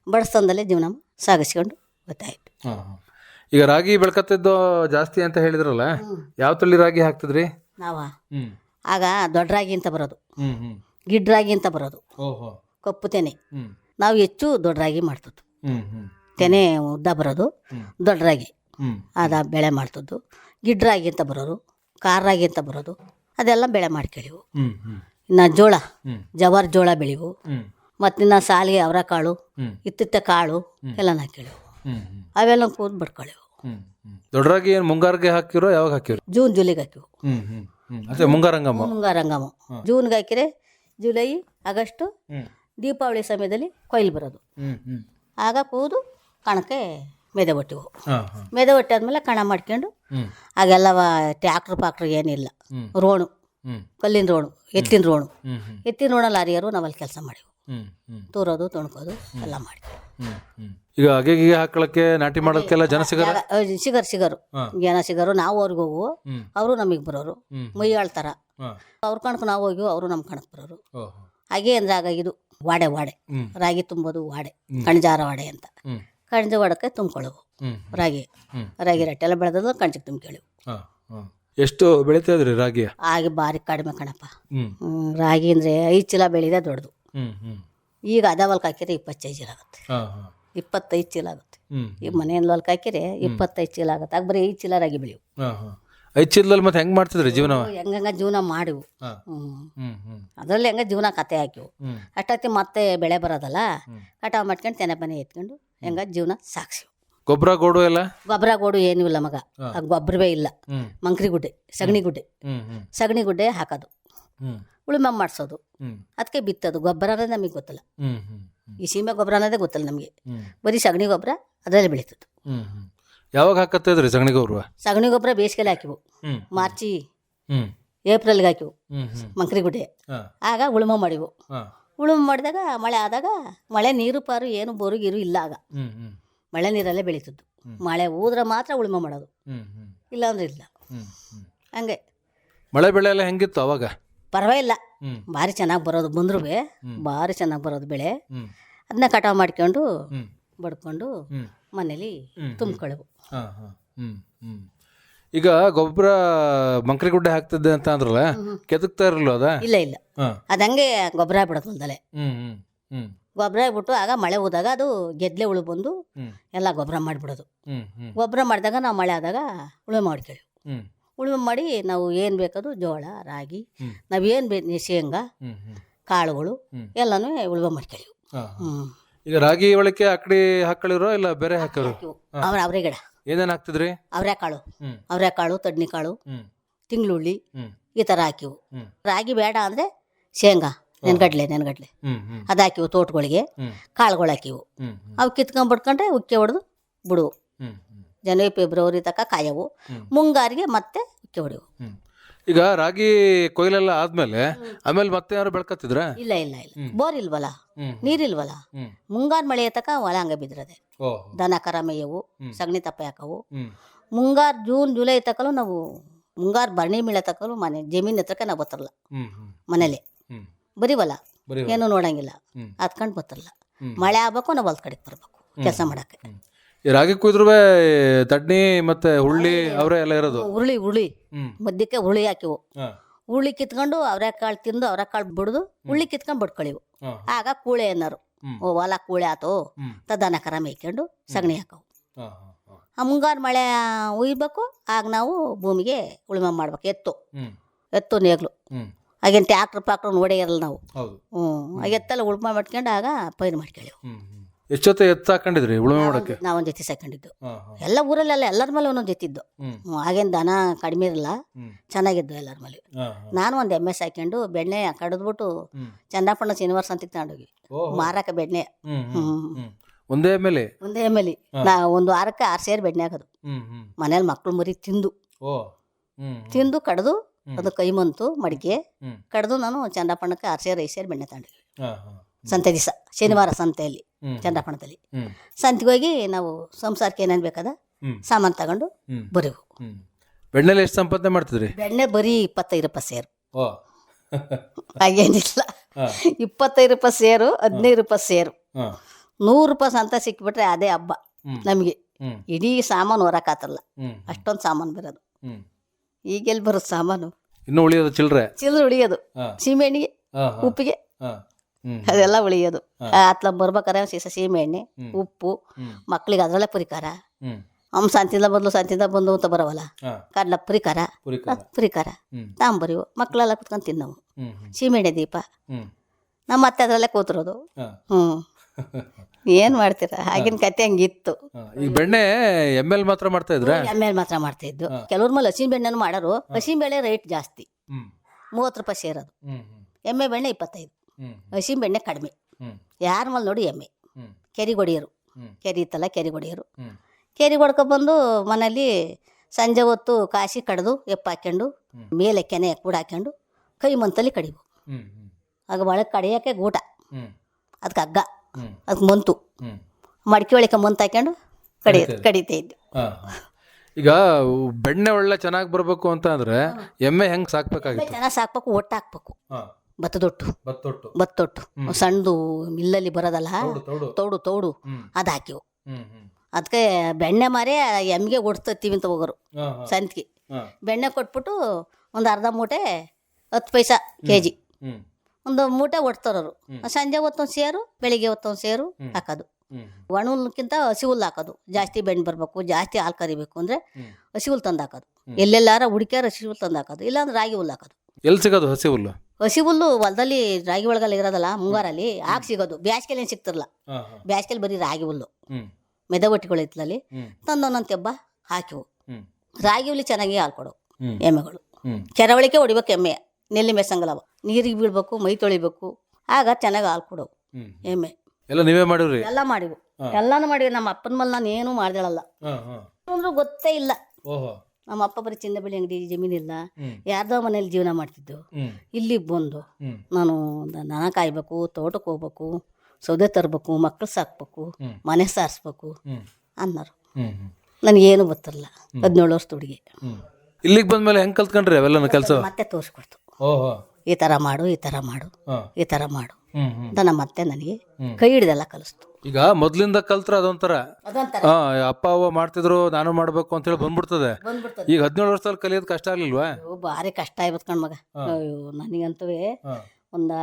ಬಡಿಸ್ತಾನದಲ್ಲೇ ಜೀವನ ಸಾಗಿಸ್ಕೊಂಡು ಗೊತ್ತಾಯಿತು. ಈಗ ರಾಗಿ ಬೆಳ್ಕತ್ತಿದ್ದು ಜಾಸ್ತಿ ಅಂತ ಹೇಳಿದ್ರಲ್ಲ ಯಾವ ತಳಿ ರಾಗಿ ಹಾಕ್ತಿದ್ರಿ? ನಾವ? ಆಗ ದೊಡ್ಡ ರಾಗಿ ಅಂತ ಬರೋದು. ಗಿಡ್ ರಾಗಿ ಅಂತ ಬರೋದು. ಕಪ್ಪು ತೆನೆ. ನಾವು ಹೆಚ್ಚು ದೊಡ್ಡ ರಾಗಿ ಮಾಡ್ತಿದ್ದು. ತೆನೆ ಉದ್ದ ಬರೋದು. ದೊಡ್ಡ ರಾಗಿ. ಅದ ಬೆಳೆ ಮಾಡ್ತಿದ್ದು. ಗಿಡ್ ರಾಗಿ ಅಂತ ಬರೋದು ಖಾರ ರಾಗಿ ಅಂತ ಬರೋದು ಅದೆಲ್ಲ ಬೆಳೆ ಹ್ಮ್ ಇನ್ನು ಜೋಳ. ಜವಾರ್ ಜೋಳ ಬೆಳಿವು. ಮತ್ತು ಇನ್ನು ಸಾಲಿಗೆ ಅವರ ಕಾಳು. ಇತ್ತಿತ್ತ ಕಾಳು ಎಲ್ಲ ಹಾಕಿಳಿವು. ಅವೆಲ್ಲ ಕೂದ್ ಬಡ್ಕೊಳ್ಳಿವು ದೊಡ್ಡರಾಗಿ ಏನು ಮುಂಗಾರಿಗೆ ಹಾಕಿರೋ ಯಾವಾಗ ಹಾಕಿರೋ? ಜೂನ್ ಜುಲೈಗೆ ಹಾಕಿವು. ಅದೇ ಮುಂಗಾರಂಗಮ್ಮ ಮುಂಗಾರಂಗಮ. ಜೂನ್ಗೆ ಹಾಕಿರೆ ಜುಲೈ ಆಗಸ್ಟು ದೀಪಾವಳಿ ಸಮಯದಲ್ಲಿ ಕೊಯ್ಲು ಬರೋದು. ಆಗ ಕೂದು ಕಣಕ್ಕೆ ಮೆದೆ ಒಟ್ಟಿವು ಮೆದೆ ಒಟ್ಟಾದ್ಮೇಲೆ ಕಣ ಮಾಡ್ಕೊಂಡು ಆಗೆಲ್ಲ ಟ್ಯಾಕ್ಟ್ರ್ ಪಾಕ್ಟ್ರ್ ಏನಿಲ್ಲ. ರೋಣು. ಕಲ್ಲಿನ ರೋಣು ಎತ್ತಿನ ರೋಣು. ಎತ್ತಿನ ರೋಣ ಲಾರಿಯರು ನಾವಲ್ಲಿ ಕೆಲಸ ಮಾಡಿವು ತೂರೋದು ತುಣ್ಕೋದು ಎಲ್ಲ ಮಾಡಿ ಈಗ ಅಗೆಗಿಗೆ ಹಾಕೊಳಕ್ಕೆ ನಾಟಿ ಮಾಡೋದಕ್ಕೆಲ್ಲ ಜನ ಸಿಗರ ಸಿಗರ್. ಸಿಗರು. ಜನ ಸಿಗರು ನಾವು ಅವ್ರಿಗೆ ಹೋಗುವು ಹ್ಮ್. ಅವರು ನಮಗೆ ಬರೋರು. ಮೈ ಆಳ್ತಾರ. ಅವ್ರ ಕಣಕ್ಕೆ ನಾವು ಹೋಗಿ ಅವರು ನಮ್ಮ ಕಣಕ್ಕೆ ಬರೋರು. ಹಾಗೆ ಅಂದ್ರೆ ಆಗ ಇದು ವಾಡೆ. ವಾಡೆ ರಾಗಿ ತುಂಬೋದು ವಾಡೆ. ಕಣಜಾರ ವಾಡೆ ಅಂತ. ಕಣಜ ಒಡಕ್ಕೆ ತುಂಬ್ಕೊಳ್ಳವು ರಾಗಿ ರಾಗಿ ರೊಟ್ಟೆ ಎಲ್ಲ ಬೆಳೆದದ್ದು ಕಣಜಕ್ಕೆ ತುಂಬ್ಕೊಳ್ಳಿವು ಎಷ್ಟು ಬೆಳೀತಾ ಇದ್ರಿ ರಾಗಿ? ಆಗಿ ಭಾರಿ ಕಡಿಮೆ ಕಣಪ್ಪ. ರಾಗಿ ಅಂದರೆ ಐದು ಚೀಲ ಬೆಳೆದೇ ದೊಡ್ಡದು. ಈಗ ಅದ ಹೊಲ್ಕ ಹಾಕಿದ್ರೆ ಇಪ್ಪತ್ತೈದು ಚೀಲ ಆಗುತ್ತೆ. ಇಪ್ಪತ್ತೈದು ಚೀಲ ಆಗುತ್ತೆ. ಈ ಈಗ ಮನೆಯಿಂದ ಹೊಲ್ಕ್ ಹಾಕಿದ್ರೆ ಇಪ್ಪತ್ತೈದು ಚೀಲ ಆಗುತ್ತೆ. ಆಗ ಬರೀ ಐದು ಚೀಲ ರಾಗಿ ಬೆಳೆವು ಐದು ಚೀಲದಲ್ಲಿ ಮತ್ತೆ ಹೆಂಗ್ ಮಾಡ್ತಿದ್ರಿ ಜೀವನ? ಹೆಂಗಂಗ ಜೀವನ ಮಾಡಿವು. ಅದರಲ್ಲಿ ಹೆಂಗ ಜೀವನ ಕತೆ ಹಾಕಿವು ಅಷ್ಟೊತ್ತಿ ಮತ್ತೆ ಬೆಳೆ ಬರೋದಲ್ಲ? ಕಟಾವು ಮಾಡ್ಕೊಂಡು ತೆನೆ ಮನೆ ಎತ್ಕೊಂಡು ಹೆಂಗ ಜೀವನ ಸಾಕ್ಸಿವು ಗೊಬ್ಬರ ಗೋಡು ಎಲ್ಲ? ಗೊಬ್ಬರ ಗೋಡು ಏನೂ ಇಲ್ಲ ಮಗ. ಆ ಗೊಬ್ಬರವೇ ಇಲ್ಲ. ಮಂಕ್ರಿ ಗುಡ್ಡೆ ಸಗಣಿ ಗುಡ್ಡೆ. ಸಗಣಿ ಗುಡ್ಡೆ ಹಾಕೋದು. ಉಳುಮೆ ಮಾಡಿಸೋದು. ಅದಕ್ಕೆ ಬಿತ್ತೋದು. ಗೊಬ್ಬರ ಅನ್ನೋದು ನಮಗೆ ಗೊತ್ತಿಲ್ಲ. ಈ ಸೀಮೆ ಗೊಬ್ಬರ ಅನ್ನೋದೇ ಗೊತ್ತಲ್ಲ ನಮಗೆ. ಬರೀ ಸಗಣಿ ಗೊಬ್ಬರ ಅದರಲ್ಲಿ ಬೆಳೀತದ್ದು. ಯಾವಾಗ ಹಾಕತ್ತಿದ್ರಿ ಸಗಣಿ ಗೊಬ್ಬರ? ಸಗಣಿ ಗೊಬ್ಬರ ಬೇಸಿಗೆಲಿ ಹಾಕಿವು. ಮಾರ್ಚಿ ಏಪ್ರಿಲ್ಗೆ ಹಾಕಿವು. ಮಂಕ್ರಿ ಗುಡ್ಡೆ. ಆಗ ಉಳುಮೆ ಮಾಡಿವು. ಉಳುಮೆ ಮಾಡಿದಾಗ ಮಳೆ ಆದಾಗ ಮಳೆ ನೀರು ಪಾರು ಏನು ಬೋರುಗೀರು ಇಲ್ಲ ಆಗ. ಮಳೆ ನೀರಲ್ಲೇ ಬೆಳೀತದ್ದು. ಮಳೆ ಹೋದ್ರೆ ಮಾತ್ರ ಉಳುಮೆ ಮಾಡೋದು. ಇಲ್ಲ ಅಂದ್ರೆ ಇಲ್ಲಾಂದ್ರೆ ಇಲ್ಲ. ಹಂಗೆ. ಮಳೆ ಬೆಳೆ ಎಲ್ಲ ಹೆಂಗಿತ್ತು ಅವಾಗ? ಪರವಾಗಿಲ್ಲ. ಭಾರಿ ಚೆನ್ನಾಗಿ ಬರೋದು ಬಂದ್ರು ಭಾರಿ ಚೆನ್ನಾಗಿ ಬರೋದು ಬೆಳೆ. ಅದನ್ನ ಕಟಾವು ಮಾಡ್ಕೊಂಡು ಬಡ್ಕೊಂಡು ಮನೇಲಿ ತುಂಬ್ಕೊಳ್ಳೆವು ಈಗ ಗೊಬ್ಬರ ಮಂಕ್ರಿ ಗುಡ್ಡೆ ಹಾಕ್ತಿದ್ದೆ ಅಂತ ಅಂದ್ರಲ್ಲ ಕೆದಕ್ತಾ ಇರಲ್ಲ ಅದ? ಇಲ್ಲ ಇಲ್ಲ. ಅದಂಗೆ ಗೊಬ್ಬರ ಬಿಡೋದು ಒಂದಲೆ ಗೊಬ್ಬರ ಬಿಟ್ಟು ಆಗ ಮಳೆ ಹೋದಾಗ ಅದು ಗೆದ್ಲೆ ಉಳು ಬಂದು ಎಲ್ಲ ಗೊಬ್ಬರ ಮಾಡಿಬಿಡೋದು. ಗೊಬ್ಬರ ಮಾಡಿದಾಗ ನಾವು ಮಳೆ ಆದಾಗ ಉಳುಮೆ ಹ್ಮ್. ಉಳುಮೆ ಮಾಡಿ ನಾವು ಏನು ಬೇಕದು ಜೋಳ ರಾಗಿ ನಾವು ಏನು ಬೇಕು ಶೇಂಗಾ ಕಾಳುಗಳು. ಎಲ್ಲನೂ ಉಳುಮೆ. ಹ್ಞೂ ಈಗ ರಾಗಿ ಒಳಕ್ಕೆ ಅಕ್ಕಡಿ ಹಾಕಳಿರೋ ಇಲ್ಲ ಬೇರೆ ಹಾಕಿರೋ ಅವ್ರ ಅವರೇ ಗಿಡ. ಏನೇನ್ ಹಾಕ್ತಿದ್ರಿ? ಅವರೆಕಾಳು. ಹ್ಮ್. ಅವರೆಕಾಳು ತಡ್ನಿಕಾಳು ಹ್ಮ್. ತಿಂಗ್ಳುಳ್ಳಿ ಹ್ಮ್. ಈ ಥರ ಹಾಕಿವು. ಹ್ಮ್. ರಾಗಿ ಬೇಡ ಅಂದರೆ ಶೇಂಗಾ ನೆನ್ಗಡ್ಲೆ ನೆನ್ಗಡ್ಲೆ. ಹ್ಮ್ ಹ್ಮ್. ಅದು ಹಾಕಿವು ತೋಟಗಳಿಗೆ. ಹ್ಮ್. ಕಾಳುಗಳು ಹಾಕಿವು. ಹ್ಮ್ ಹ್ಮ್. ಅವು ಕಿತ್ಕೊಂಡ್ಬಿಟ್ಕೊಂಡ್ರೆ ಉಕ್ಕೆ ಹೊಡೆದು ಬಿಡುವು. ಹ್ಮ್ ಹ್ಮ್. ಜನವರಿ ಫೆಬ್ರವರಿ ತನಕ ಕಾಯವು. ಹ್ಮ್. ಮುಂಗಾರಿಗೆ ಮತ್ತೆ ಉಕ್ಕೆ ಹೊಡೆವು ಹ್ಮ್. ಈಗ ರಾಗಿ ಕೊಯ್ಲೆಲ್ಲ ಆದ್ಮೇಲೆ ಆಮೇಲೆ ಮತ್ತೆ ಯಾರು ಬೆಳ್ಕತ್ತಿದ್ರ? ಇಲ್ಲ ಇಲ್ಲ ಇಲ್ಲ. ಬೋರ್ ಇಲ್ವಲ್ಲ? ನೀರಿಲ್ವಲ್ಲ? ಮುಂಗಾರು ಮಳೆ ತಕ ಒಳ ಹಂಗೆ ಬಿದ್ರದೆ ದನ ಕರ ಮೇಯವು ಸಗಣಿ ತಪ್ಪ ಹಾಕವು. ಮುಂಗಾರು ಜೂನ್ ಜುಲೈ ತಕಲು ನಾವು ಮುಂಗಾರು ಬರ್ಣಿ ಮೀಳೆ ತಕಲು ಮನೆ ಜಮೀನ್ ಹತ್ರಕ್ಕೆ ನಾವು ಬತ್ತರಲ್ಲ ಮನೇಲಿ. ಬರೀವಲ್ಲ? ಏನು ನೋಡಂಗಿಲ್ಲ. ಹತ್ಕೊಂಡು ಬತ್ತರಲ್ಲ ಮಳೆ ಆಗ್ಬೇಕು ನಾವು ಹೊಲ್ದ ಕಡೆಗೆ ಬರಬೇಕು. ಕೆಲಸ ಮಾಡಕ್ಕೆ. ಈ ರಾಗಿ ಕುಯ್ದ್ರು ತಡ್ನಿ ಮತ್ತೆ ಹುಳ್ಳಿ ಅವರೇ ಎಲ್ಲ ಇರೋದು. ಹುಳಿ ಹುಳಿ. ಹ್ಮ್. ಮಧ್ಯಕ್ಕೆ ಹುಳಿ ಹಾಕಿವು. ಹುಳಿ ಕಿತ್ಕೊಂಡು ಅವರೆಕಾಳು ತಿಂದು ಅವರೆಕಾಳು ಬಿಡುದು ಹುಳಿ ಕಿತ್ಕೊಂಡು ಬಡ್ಕೊಳಿವು. ಹಾ. ಆಗ ಕೂಳೆ ಅನ್ನೋರು. ಹ್ಮ್. ಓ ಹೊಲ ಕೂಳೆ ಆತು? ತದನ ತ ದನ ಕರ ಮೇಯ್ಕೊಂಡು ಸಗಣಿ ಹಾಕವು. ಹಾ ಹಾ ಹಾ. ಆ ಮುಂಗಾರು ಮಳೆ ಉಯ್ಬೇಕು ಆಗ ನಾವು ಭೂಮಿಗೆ ಉಳುಮೆ ಮಾಡ್ಬೇಕು. ಎತ್ತು. ಹ್ಮ್. ಎತ್ತು ನೇಗ್ಲು. ಹ್ಮ್. ಆಗೇನು ಟ್ಯಾಕ್ಟ್ರ್ ಪಾಕ್ಟ್ರ್ ನೋಡೇ ಇರಲ್ಲ ನಾವು. ಹೌದು. ಹ್ಞೂ ಆಗ ಉಳುಮೆ ಉಳ್ಮೆ ಮಾಡ್ಕೊಂಡು ಆಗ ಪೈರು ಮಾಡ್ಕೊಳ್ಳೇವು ಹ್ಮ್ ಹ್ಮ್. ಎಷ್ಟು ಎತ್ತ ಹಾಕೊಂಡಿದ್ರಿ ಉಳುಮೆ ಮಾಡಕ್ಕೆ? ನಾವೊಂದು ಜೊತೆ ಸಾಕೊಂಡಿದ್ದು ಎಲ್ಲ ಊರಲ್ಲೆಲ್ಲ ಎಲ್ಲರ ಮೇಲೆ ಒಂದೊಂದು ಜೊತೆ ಇದ್ದು. ಹ್ಮ್. ಹ್ಞೂ ಆಗೇನು ದನ ಕಡಿಮೆ ಇರಲ್ಲ ಚೆನ್ನಾಗಿದ್ದು ಎಲ್ಲರ ಮೇಲೆ. ನಾನು ಒಂದು ಎಮ್ಮೆ ಸಾಕೊಂಡು ಬೆಣ್ಣೆ ಕಡಿದ್ಬಿಟ್ಟು ಚನ್ನಪ್ಪಣ್ಣ ಶನಿವಾರ ಸಂತಿಗೆ ತಗೊಂಡೋಗಿ. ಓಹೋ. ಮಾರಕ್ಕೆ ಬೆಣ್ಣೆ. ಒಂದೇ ಎಮ್ಮೆಲಿ ಒಂದೇ ಎಮ್ಮೆಲಿ ನಾ ಒಂದು ವಾರಕ್ಕೆ ಆರು ಸೇರು ಬೆಣ್ಣೆ ಹಾಕೋದು. ಮನೇಲಿ ಮಕ್ಳು ಮರಿ ತಿಂದು. ತಿಂದು ಕಡ್ದು ಅದು ಕೈ ಮಂತು ಮಡಿಕೆ ಕಡ್ದು ನಾನು ಚಂದಪ್ಪಣ್ಣಕ್ಕೆ ಆರು ಸೇರು ಐದು ಸೇರಿ ಬೆಣ್ಣೆ ತಗೊಂಡಿದ್ವಿ ಸಂತೆ ದಿವಸ ಶನಿವಾರ ಸಂತೆಯಲ್ಲಿ. ಹ್ಮ್. ಸಂತಿಗೆ ಹೋಗಿ ನಾವು ಸಂಸಾರಕ್ಕೆ ಏನೇನು ಬೇಕಾದ ಸಾಮಾನು ತಗೊಂಡು ಬರೀ ಬೆಣ್ಣೆ ಬೆಣ್ಣೆಲಿ ಎಷ್ಟು ಸಂಪಾದನೆ ಮಾಡ್ತಿದ್ರಿ? ಬೆಣ್ಣೆ ಬರೀ ಇಪ್ಪತ್ತೈದು ರೂಪಾಯಿ ಸೇರು. ಹಾಗೇನಿಲ್ಲ. ಇಪ್ಪತ್ತೈದು ರೂಪಾಯಿ ಸೇರು ಹದಿನೈದು ರೂಪಾಯಿ ಸೇರು. ನೂರು ರೂಪಾಯಿ ಸಂತ ಸಿಕ್ಬಿಟ್ರೆ ಅದೇ ಹಬ್ಬ ನಮಗೆ. ಇಡೀ ಸಾಮಾನು ಹೊರಕಾತಲ್ಲ ಅಷ್ಟೊಂದು ಸಾಮಾನು ಬರೋದು. ಈಗೆಲ್ಲಿ ಬರೋದು ಸಾಮಾನು? ಇನ್ನು ಉಳಿಯೋದು ಚಿಲ್ಲರೆ ಚಿಲ್ಲರೆ ಉಳಿಯೋದು. ಸೀಮೆಣ್ಣಿಗೆ ಉಪ್ಪಿಗೆ. ಅದೆಲ್ಲ ಉಳಿಯೋದು. ಅತ್ಲ ಬರ್ಬೇಕಾರೆ ಸೀಸ ಸೀಮೆ ಎಣ್ಣೆ ಉಪ್ಪು ಮಕ್ಳಿಗೆ ಅದರಲ್ಲೇ ಪರಿಕಾರ. ಅಮ್ಮ ಸಂತಿಂದ ಬಂದ್ಲು ಸಂತಿಂದ ಬಂದು ಅಂತ ಬರವಲ್ಲ? ಕಡ್ಲ ಪರಿಕಾರ ಪುರಿಕಾರ. ತಾಂಬರಿವು ಮಕ್ಕಳೆಲ್ಲ ಕುತ್ಕೊಂಡು ತಿನ್ನವು. ಸೀಮೆ ಹ್ಮ್ ದೀಪ. ನಮ್ಮ ಅತ್ತೆ ಅದರಲ್ಲೇ ಕೂತಿರೋದು. ಹ್ಞೂ ಏನ್ ಮಾಡ್ತೀರಾ? ಆಗಿನ ಕತೆ ಹಂಗಿತ್ತು. ಈ ಬೆಣ್ಣೆ ಎಂ ಎಲ್ ಮಾತ್ರ ಮಾಡ್ತಾ ಇದ್ರೆ? ಎಂ ಎಲ್ ಮಾತ್ರ ಮಾಡ್ತಾ ಇದ್ದು. ಕೆಲವ್ರ ಮೇಲೆ ಹಸಿ ಬೆಣ್ಣೆನೂ ಮಾಡೋರು ಹಸಿ ಬೆಳೆ ರೇಟ್ ಜಾಸ್ತಿ. ಮೂವತ್ತು ರೂಪಾಯಿ ಸೇರೋದು ಎಮ್ಮೆ ಬೆಣ್ಣೆ ಇಪ್ಪತ್ತೈದು. ಹ್ಮ್. ಹಸಿ ಬೆಣ್ಣೆ ಕಡಿಮೆ. ಯಾರ ಮೇಲೆ ನೋಡಿ ಎಮ್ಮೆ. ಕೆರಿಗೊಡಿಯರು ಕೆರಿ ಇತ್ತಲ್ಲ ಕೆರಿಗೊಡಿಯರು ಕೆರೆ ಬಂದು ಮನೇಲಿ ಸಂಜೆ ಹೊತ್ತು ಕಾಸಿ ಕಡ್ದು ಎಪ್ಪ ಹಾಕ್ಕೊಂಡು ಮೇಲೆ ಕೆನೆ ಕೂಡ ಹಾಕ್ಕೊಂಡು ಕೈ ಮಂತಲ್ಲಿ ಹ್ಮ್ ಆಗ ಒಳಗೆ ಕಡಿಯೋಕ್ಕೆ ಗೂಟ. ಅದಕ್ಕೆ ಹಗ್ಗ. ಅದಕ್ಕೆ ಮಂತು. ಮಡಿಕೆ ಒಳಕ್ಕೆ ಮಂತು ಹಾಕ್ಕೊಂಡು ಕಡಿಯೋದು ಕಡಿತಾ ಇದ್ದು. ಈಗ ಬೆಣ್ಣೆ ಒಳ್ಳೆ ಚೆನ್ನಾಗಿ ಬರಬೇಕು ಅಂತ ಅಂದ್ರೆ ಎಮ್ಮೆ ಹೆಂಗ್ ಸಾಕ್ಬೇಕಾಗಿತ್ತು? ಚೆನ್ನಾಗಿ ಸಾಕ್ಬೇಕು ಒಟ್ಟು ಹಾಕ್ಬೇಕು. ಹಾ ಭತ್ತದೊಟ್ಟು ಬತ್ತೊಟ್ಟು. ಭತ್ತೊಟ್ಟು ಸಣ್ಣದು ಮಿಲ್ಲಲ್ಲಿ ಬರೋದಲ್ಲ? ತೌಡು ತೌಡು. ಅದು ಹಾಕಿವು ಅದಕ್ಕೆ ಬೆಣ್ಣೆ ಮಾರೇ ಎಮ್ಗೆ ಓಡಿಸ್ತೀವಿ ಅಂತ ಹೋಗೋರು. ಸಂತಿಗೆ ಬೆಣ್ಣೆ ಕೊಟ್ಬಿಟ್ಟು ಒಂದು ಅರ್ಧ ಮೂಟೆ ಹತ್ತು ಪೈಸಾ ಕೆ ಜಿ ಒಂದು ಮೂಟೆ ಒಡ್ತಾರವರು ಸಂಜೆ ಹೊತ್ತೊಂದು ಸೇರು ಬೆಳಿಗ್ಗೆ ಹೊತ್ತೊಂದು ಸೇರು ಹಾಕೋದು. ಒಣ ಹುಲ್ಲಕ್ಕಿಂತ ಹಸಿ ಹುಲ್ಲು ಹಾಕೋದು. ಜಾಸ್ತಿ ಬೆಣ್ಣೆ ಬರಬೇಕು ಜಾಸ್ತಿ ಹಾಲು ಕರಿಬೇಕು ಅಂದರೆ. ಹಸಿ ಹುಲ್ಲು ತಂದು ಹಾಕೋದು. ಎಲ್ಲೆಲ್ಲಾರ ಹುಡುಕ್ಯಾರ ಹಸಿ ಹುಲ್ಲು ತಂದು ಹಾಕೋದು. ಇಲ್ಲಾಂದ್ರೆ ರಾಗಿ ಹುಲ್ಲು ಹಾಕೋದು. ಎಲ್ಲಿ ಸಿಗೋದು ಹಸಿ ಹುಲ್ಲು ಹಸಿ ಹುಲ್ಲು ಹೊಲದಲ್ಲಿ ರಾಗಿ ಒಳಗಲ್ಲಿ ಇರೋದಲ್ಲ ಮುಂಗಾರಲ್ಲಿ ಆಗ ಸಿಗೋದು. ಬ್ಯಾಸ್ಕೆಲ್ ಏನು ಸಿಗ್ತಿರಲ್ಲ ಬ್ಯಾಸ್ಗೆಲಿ ಬರೀ ರಾಗಿ ಹುಲ್ಲು. ಮೆದವಟ್ಟಿಗಳು ಇತ್ತಲ್ಲಿ ಹ್ಮ್. ತಂದು ಒಂದೊಂದು ತೆಬ್ಬ ಹಾಕಿವು ರಾಗಿ ಹುಲಿ ಚೆನ್ನಾಗಿ ಹಾಲು ಕೊಡು ಎಮ್ಮೆಗಳು. ಕೆರವಳಿಕೆ ಹೊಡಿಬೇಕು ಎಮ್ಮೆ. ನೆಲ್ಲಿ ಮೆಸಂಗಲವ ನೀರಿಗೆ ಬೀಳ್ಬೇಕು ಮೈ ತೊಳಿಬೇಕು. ಆಗ ಚೆನ್ನಾಗಿ ಹಾಲು ಕೊಡವು ಎಮ್ಮೆ. ಎಲ್ಲ ನೀವೇ ಮಾಡಿವ್ರಿ? ಎಲ್ಲ ಮಾಡಿವು. ಎಲ್ಲಾನು ಮಾಡಿವಿ. ನಮ್ಮ ಅಪ್ಪನ ಮೇಲೆ ನಾನು ಏನು ಮಾಡ್ದೇಳಲ್ಲ. ಅಂದ್ರೂ ಗೊತ್ತೇ ಇಲ್ಲ. ಓಹೋ. ನಮ್ಮ ಅಪ್ಪ ಬರೀ ಚಿನ್ನ ಬೆಳೆ ಅಂಗಡಿ ಜಮೀನಿಲ್ಲ. ಯಾರ್ದೋ ಮನೇಲಿ ಜೀವನ ಮಾಡ್ತಿದ್ದು. ಇಲ್ಲಿಗೆ ಬಂದು ನಾನು ದನ ಕಾಯ್ಬೇಕು ತೋಟಕ್ಕೆ ಹೋಗ್ಬೇಕು ಸೌದೆ ತರಬೇಕು ಮಕ್ಕಳು ಸಾಕ್ಬೇಕು. ಮನೆ ಸಾರಿಸ್ಬೇಕು ಅನ್ನೋರು ನನಗೇನು ಗೊತ್ತಿರಲ್ಲ ಹದಿನೇಳು ವರ್ಷದ ಹುಡುಗಿ. ಇಲ್ಲಿಗೆ ಬಂದ್ಮೇಲೆ ಹೆಂಗೆ ಕಲ್ತ್ಕೊಂಡ್ರಿ ಅವೆಲ್ಲ ಕೆಲಸ? ಮತ್ತೆ ತೋರಿಸ್ಕೊಡ್ತು. ಈ ಥರ ಮಾಡು ಈ ಥರ ಮಾಡು ಈ ಥರ ಮಾಡು. ಅಂತ ನಮ್ಮ ಅತ್ತೆ ನನಗೆ ಕೈ ಹಿಡ್ದೆಲ್ಲ ಕಲಿಸ್ತು. ಈಗ ಮೊದ್ಲಿಂದ ಕಲ್ತ್ರ ಅದೊಂಥರ. ಅಪ್ಪ ಅವ್ವ ಮಾಡ್ತಿದ್ರು ನಾನು ಮಾಡ್ಬೇಕು ಅಂತ ಹೇಳಿ ಬಂದ್ಬಿಡ್ತದೆ. ಬಂದ್ಬಿಡ್ತದೆ. ಈಗ ಹದಿನೇಳು ವರ್ಷದಲ್ಲಿ ಕಲಿಯೋದು ಕಷ್ಟ ಆಗ್ಲಿಲ್ವಾ? ಅಯ್ಯೋ, ಭಾರಿ ಕಷ್ಟ ಆಯ್ತು ಕಣ್ ಮಗ. ಅಯ್ಯೋ ನನಗಂತೂ ಹಾ. ಒಂದು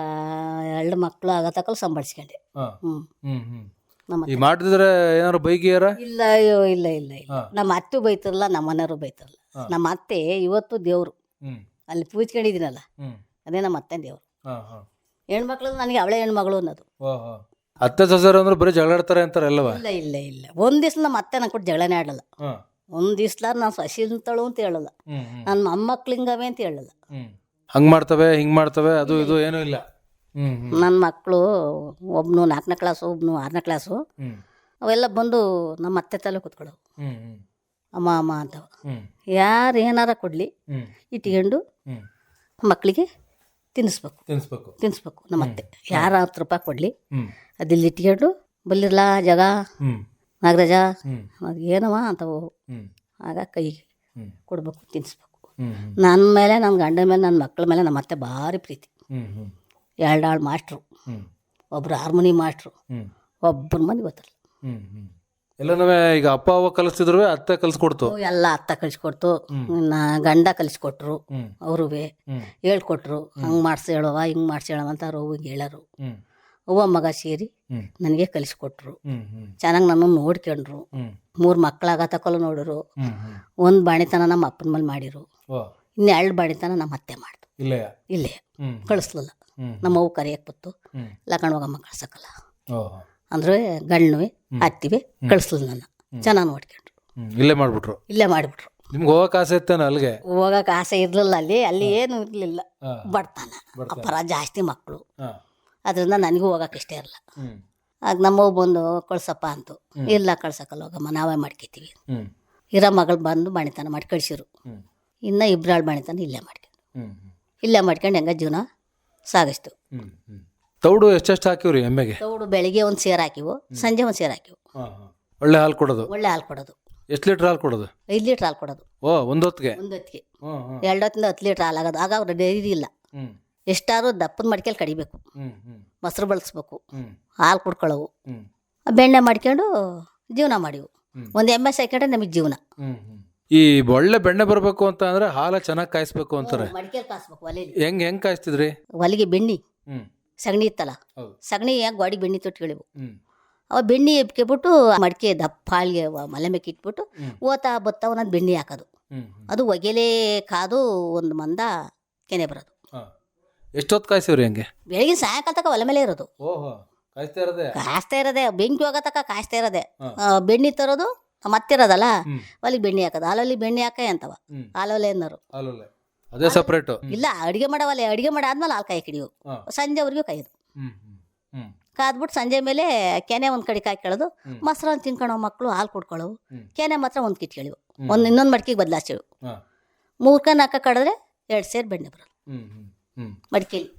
ಎರಡು ಮಕ್ಕಳು ಆಗ ಸಂಭಾಳಿಸ್ಕೊಂಡೆ. ಹಾ. ಹ್ಞೂ ಹ್ಮ್ ಹ್ಮ್. ನಮ್ಮ ಈ ಮಾಡ್ತಿದ್ರೆ ಏನಾರು ಬೈಗಿಯಾರ? ಇಲ್ಲ ಅಯ್ಯೋ ಇಲ್ಲ ಇಲ್ಲ ಇಲ್ಲ. ನಮ್ಮ ಅತ್ತೆ ಬೈತಿರಲ್ಲ ನಮ್ಮ ಮನೆಯವರು ಬೈತಿರಲ್ಲ ನಮ್ಮ ಅತ್ತೆ ಇವತ್ತು ದೇವ್ರು. ಹ್ಮ್. ಅಲ್ಲಿ ಪೂಜ್ಕೊಂಡಿದ್ದೀನಲ್ಲ ಹ್ಮ್. ಅದೇ ನಮ್ಮ ಅತ್ತೆ ದೇವ್ರು. ಹಾ ಹಾ. ಹೆಣ್ಮಕ್ಳು ನನಗೆ ಅವಳೆ ಹೆಣ್ಮಗಳು ಅನ್ನೋದು. ಅತ್ತೆ ಸೊಸೆರು ಅಂದ್ರೆ ಬರೀ ಜಗಳಾಡ್ತಾರೆ ಅಂತಾರೆ ಇಲ್ಲ ಇಲ್ಲ ಇಲ್ಲ. ಒಂದು ದಿವ್ಸ ನಮ್ಮ ಅತ್ತೆ ನಂಗೆ ಕೊಟ್ಟು ಜಗಳನೇ ಆಡಲ್ಲ. ಒಂದು ನಾನು ಸಸಿ ಅಂತಳು ಅಂತ ಹೇಳಲ್ಲ. ನನ್ನ ಮೊಮ್ಮಕ್ಳಿಂಗವೇ ಅಂತ ಹೇಳಲ್ಲ. ಹಂಗೆ ಮಾಡ್ತವೆ ಹಿಂಗ್ ಮಾಡ್ತವೆ ಅದು ಇದು ಏನೂ ಇಲ್ಲ. ನನ್ನ ಮಕ್ಕಳು ಒಬ್ನು ನಾಲ್ಕನೇ ಕ್ಲಾಸು ಒಬ್ನು ಆರನೇ ಕ್ಲಾಸು. ಅವೆಲ್ಲ ಬಂದು ನಮ್ಮ ಅತ್ತೆ ತಲೆ ಕೂತ್ಕೊಳ್ಳೋವು. ಅಮ್ಮ ಅಮ್ಮ ಅಂತವ. ಯಾರು ಏನಾರ ಕೊಡಲಿ ಇಟ್ಕೊಂಡು ಮಕ್ಕಳಿಗೆ ತಿನ್ನಿಸ್ಬೇಕು. ತಿನ್ಸ್ಬೇಕು ತಿನ್ನಿಸ್ಬೇಕು ನಮ್ಮ ಅತ್ತೆ. ಯಾರ ಹತ್ತು ರೂಪಾಯಿ ಕೊಡಲಿ? ಅದಿಲ್ಲಿ ಇಟ್ಕೊಂಡು ಬಲ್ಲಿರ್ಲಾ ಜಗ? ನಾಗರಾಜ? ಏನವ ಅಂತವು ಆಗ ಕೈಗೆ ಹ್ಮ್. ಕೊಡ್ಬೇಕು ತಿನ್ನಿಸ್ಬೇಕು. ನನ್ನ ಮೇಲೆ ನನ್ನ ಗಂಡನ ಮೇಲೆ ನನ್ನ ಮಕ್ಕಳ ಮೇಲೆ ನಮ್ಮ ಅತ್ತೆ ಭಾರಿ ಪ್ರೀತಿ. ಎರಡಾಳು ಹ್ಮ್. ಎರಡು ಆಳು ಮಾಸ್ಟ್ರು. ಒಬ್ರು ಹಾರ್ಮೋನಿ ಮಾಸ್ಟ್ರು. ಒಬ್ಬರ ಮಂದಿ ಹ್ಮ್. ಎಲ್ಲನೂ ಈಗ ಅಪ್ಪ ಅವ್ವ ಕಲಿಸ್ತಿದ್ರು ಅತ್ತೆ ಕಲಿಸ್ಕೊಡ್ತು. ಎಲ್ಲ ಅತ್ತ ಕಲಿಸ್ಕೊಡ್ತು. ಗಂಡ ಕಲಿಸ್ಕೊಟ್ರು. ಅವ್ರು ಹೇಳ್ಕೊಟ್ರು. ಹಂಗೆ ಮಾಡ್ಸಿ ಹೇಳುವ ಹಿಂಗೆ ಮಾಡ್ಸಿ ಅಂತ ಅವ್ರು ಅವ್ವಿಗೆ ಹೇಳರು. ಅವ್ವ ಮಗ ಸೇರಿ ನನಗೆ ಕಲಿಸ್ಕೊಟ್ರು. ಚೆನ್ನಾಗಿ ನನ್ನ ನೋಡ್ಕೊಂಡ್ರು. ಮೂರು ಮಕ್ಕಳಾಗತಕ್ಕಲ್ಲ ನೋಡಿರು. ಹ್ಮ್ ಹ್ಮ್. ಒಂದು ಬಾಣಿತನ ನಮ್ಮ ಅಪ್ಪನ ಮೇಲೆ ಮಾಡಿರು. ಇನ್ನು ಎರಡು ಬಾಡಿತನ ನಮ್ಮ ಅತ್ತೆ ಮಾಡ್ದು ಇಲ್ಲೇ? ಕಳಿಸ್ಲಿಲ್ಲ. ನಮ್ಮ ಅವು ಕರಿಯಕ್ಕೆ ಬತ್ತು ಲಕಂಡ್ ಹೋಗಮ್ಮ ಕಳ್ಸಕ್ಕಲ್ಲ ಅಂದ್ರೆ ಗಣ್ಣು ಹತ್ತಿವೆ ಕಳಿಸ್ಲಿಲ್ಲ ನನ್ನ. ಚೆನ್ನಾಗಿ ನೋಡ್ಕೊಂಡ್ರು ಇಲ್ಲೇ ಮಾಡ್ಬಿಟ್ರು? ಇಲ್ಲೇ ಮಾಡಿಬಿಟ್ರು. ನಿಮ್ಗೆ ಹೋಗಕ್ಕೆ ಆಸೆ ಇತ್ತೇನ ಅಲ್ಲಿಗೆ ಹೋಗಕ್ ಆಸೆ ಇರಲಿಲ್ಲ ಅಲ್ಲಿ ಅಲ್ಲಿ ಏನು ಇರಲಿಲ್ಲ. ಬಡ್ತಾನ ಅಪ್ಪರ ಜಾಸ್ತಿ ಮಕ್ಕಳು. ಅದರಿಂದ ನನಗೂ ಹೋಗಕ್ಕೆ ಇಷ್ಟ ಇರಲ್ಲ ಆಗ ನಮ್ಮವ್ ಬಂದು ಕಳ್ಸಪ್ಪ ಅಂತು. ಇಲ್ಲ ಕಳ್ಸಕ್ಕಲ್ಲ ಹೋಗಮ್ಮ ನಾವೇ ಮಾಡ್ಕೊತೀವಿ. ಇರೋ ಮಗಳು ಬಂದು ಬಾಣಿತನ ಮಾಡಿ ಕಳ್ಸಿರು. ಇನ್ನು ಇಬ್ರಾಳು ಬಾಣಿತನ ಇಲ್ಲೇ ಮಾಡ್ಕೊಂಡು ಇಲ್ಲೇ ಮಾಡ್ಕೊಂಡು ಹೆಂಗ ಜೀವನ ಸಾಗಿಸ್ತು. ತೌಡು ಎಷ್ಟೆಷ್ಟು ಹಾಕಿವ್ರಿ ಎಮ್ಮೆಗೆ? ತೌಡು ಬೆಳಿಗ್ಗೆ ಒಂದು ಸೇರ್ ಹಾಕಿವು ಸಂಜೆ ಒಂದು ಸೇರ್ ಹಾಕಿವು. ಒಳ್ಳೆ ಹಾಲು ಕೊಡೋದು? ಒಳ್ಳೆ ಹಾಲು ಕೊಡೋದು. ಎಷ್ಟು ಲೀಟ್ರ್ ಹಾಲು ಕೊಡೋದು? ಐದು ಲೀಟ್ರ್ ಹಾಲು ಕೊಡೋದು. ಓ ಒಂದು ಹೊತ್ತಿಗೆ ಒಂದು ಹೊತ್ತಿಗೆ ಹ್ಞೂ ಹ್ಞೂ ಎರಡು ಹೊತ್ತಿಂದ ಹತ್ತು ಲೀಟ್ರ್ ಹಾಲು ಆಗೋದು. ಆಗ ಅವ್ರು ಡೈರಿ ಇಲ್ಲ. ಎಷ್ಟಾದ್ರೂ ದಪ್ಪದ ಮಡಿಕೆಲಿ ಕಡಿಬೇಕು. ಮೊಸರು ಬಳಸ್ಬೇಕು. ಹಾಲು ಕುಡ್ಕೊಳ್ಳೋವು ಬೆಣ್ಣೆ ಮಾಡ್ಕೊಂಡು ಜೀವನ ಮಾಡಿವು. ಒಂದು ಎಮ್ಮೆ ಸಾಕೊಂಡ್ರೆ ನಮಗೆ ಜೀವನ. ಈ ಒಳ್ಳೆ ಬೆಣ್ಣೆ ಬರಬೇಕು ಅಂತ ಅಂದ್ರೆ ಹಾಲು ಚೆನ್ನಾಗಿ ಕಾಯಿಸ್ಬೇಕು ಅಂತಾರೆ. ಮಡಿಕೆಲಿ ಒಲೆಲಿ. ಹೆಂಗ್ ಹೆಂಗ್ ಕಾಯಿಸ್ತಿದ್ರಿ? ಒಲೆಗೆ ಬೆಣ್ಣಿ. ಸಗಣಿ ಇತ್ತಲ್ಲ ಸಗಣಿ ಯಾಕೆ ಗಾಡಿ ಬೆಣ್ಣಿ ತೊಟ್ಗಳಿವು ಹ್ಞೂ ಅವ ಬೆಣ್ಣಿ ಎಬ್ಕೆಬಿಟ್ಟು ಮಡಿಕೆ ದಪ್ಪ ಹಾಳಿಗೆ ಮಲೆ ಮೇಕೆ ಇಟ್ಬಿಟ್ಟು ಓತಾ ಬತ್ತ ಒಂದೊಂದು ಬೆಣ್ಣೆ ಹಾಕೋದು. ಅದು ಒಗೆಲೇ ಕಾದು ಒಂದು ಮಂದ ಕೆನೆ ಬರೋದು. ಎಷ್ಟೊತ್ತು ಕಾಯಿಸಿವ್ರಿ ಹಂಗೆ? ಬೆಳಗಿನ ಸಾಯಂಕಾಲ ತಕ ಒಲೆ ಮೇಲೆ ಇರೋದು. ಕಾಯಿಸ್ತಾ ಇರೋದೇ? ಬೆಂಕಿ ಹೋಗೋ ತಕ ಕಾಯಿಸ್ತಾ ಇರೋದೆ. ಬೆಣ್ಣಿ ತರೋದು ಮತ್ತಿರೋದಲ್ಲ ಅಲ್ಲಿಗೆ ಒಲಿಗೆ ಬೆಣ್ಣೆ ಹಾಕೋದು. ಹಾಲಲ್ಲಿ ಬೆಣ್ಣೆ ಹಾಕ ಅಂತವ. ಹಾಲೊಲೆ ಅನ್ನೋರು ಅದೇ ಸಪ್ರೇಟು ಇಲ್ಲ ಅಡಿಗೆ ಮಾಡವಲ್ಲ ಅಡಿಗೆ ಮಾಡಾದ್ಮೇಲೆ ಹಾಲು ಕಾಯಿ ಕಿಡಿಯು ಸಂಜೆ ಸಂಜೆವರೆಗೂ ಕಾಯೋದು. ಕಾದ್ಬಿಟ್ಟು ಸಂಜೆ ಮೇಲೆ ಕೆನೆ ಒಂದ್ ಕಡೆ ಕಾಯ್ಕೊಳ್ಳೋದು ಹ್ಮ್. ಮೊಸರನ್ನು ತಿನ್ಕೊಳ್ಳೋ ಮಕ್ಕಳು ಹಾಲು ಕುಡ್ಕೊಳ್ಳೋವು. ಕೆನೆ ಮಾತ್ರ ಒಂದು ಕಿಟ್ಕೇಳಿವು ಒಂದು ಇನ್ನೊಂದು ಮಡಿಕೆಗೆ ಬದಲಾಯಿಸಿವು ಹಾಂ. ಮೂರ್ಕ ನಾಕ ಕಡಿದ್ರೆ ಎರಡು ಸೇರು ಬೆಣ್ಣೆ ಬರೋದು ಮಡಿಕೇಲಿ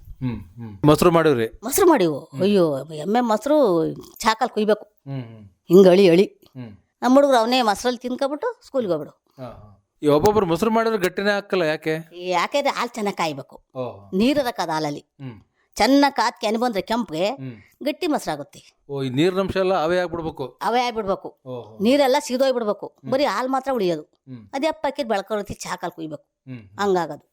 ಮೊಸರು ಮಾಡಿವ್ರಿ. ಮೊಸರು ಮಾಡಿವು. ಅಯ್ಯೋ ಎಮ್ಮೆ ಮೊಸರು ಚಾಕಲ್ ಕುಯ್ಬೇಕು. ಹಿಂಗ್ ಅಳಿ ಅಳಿ. ನಮ್ಮ ಹುಡುಗರು ಅವನೇ ಮೊಸರಲ್ಲಿ ತಿನ್ಕೊಬಿಟ್ಟು ಸ್ಕೂಲ್ಗೆ ಹೋಗ್ಬಿಡು. ಈ ಒಬ್ಬೊಬ್ರು ಮೊಸರು ಮಾಡಿದ್ರೆ ಗಟ್ಟಿನೇ ಹಾಕಲ್ಲ ಯಾಕೆ? ಯಾಕೆಂದ್ರೆ ಹಾಲು ಚೆನ್ನಾಗಿ ಕಾಯ್ಬೇಕು. ನೀರದ ಕದಾಲಲ್ಲಿ ಹಾಲಲ್ಲಿ. ಚೆನ್ನಾಗಿ ಕಾದ್ ಕೆನೆ ಬಂದ್ರೆ ಕೆಂಪಿಗೆ ಗಟ್ಟಿ ಮೊಸರಾಗುತ್ತೆ ಓ ಈ ನೀರಿನ ಅಂಶ ಎಲ್ಲ ಅವೇ ಆಗ್ಬಿಡ್ಬೇಕು. ಅವೇ ಆಗ್ಬಿಡ್ಬೇಕು. ನೀರೆಲ್ಲ ಸಿದೋಗ್ಬಿಡ್ಬೇಕು ಬರೀ ಹಾಲು ಮಾತ್ರ ಉಳಿಯೋದು. ಅದೇ ಅದೇ ಅಪ್ಪಕ್ಕಿದ್ ಬೆಳ್ಕೊಳತಿ ಚಾಕಲ್ಲಿ ಕುಯ್ಬೇಕು. ಹಂಗಾಗದು. ಹಂಗಾಗೋದು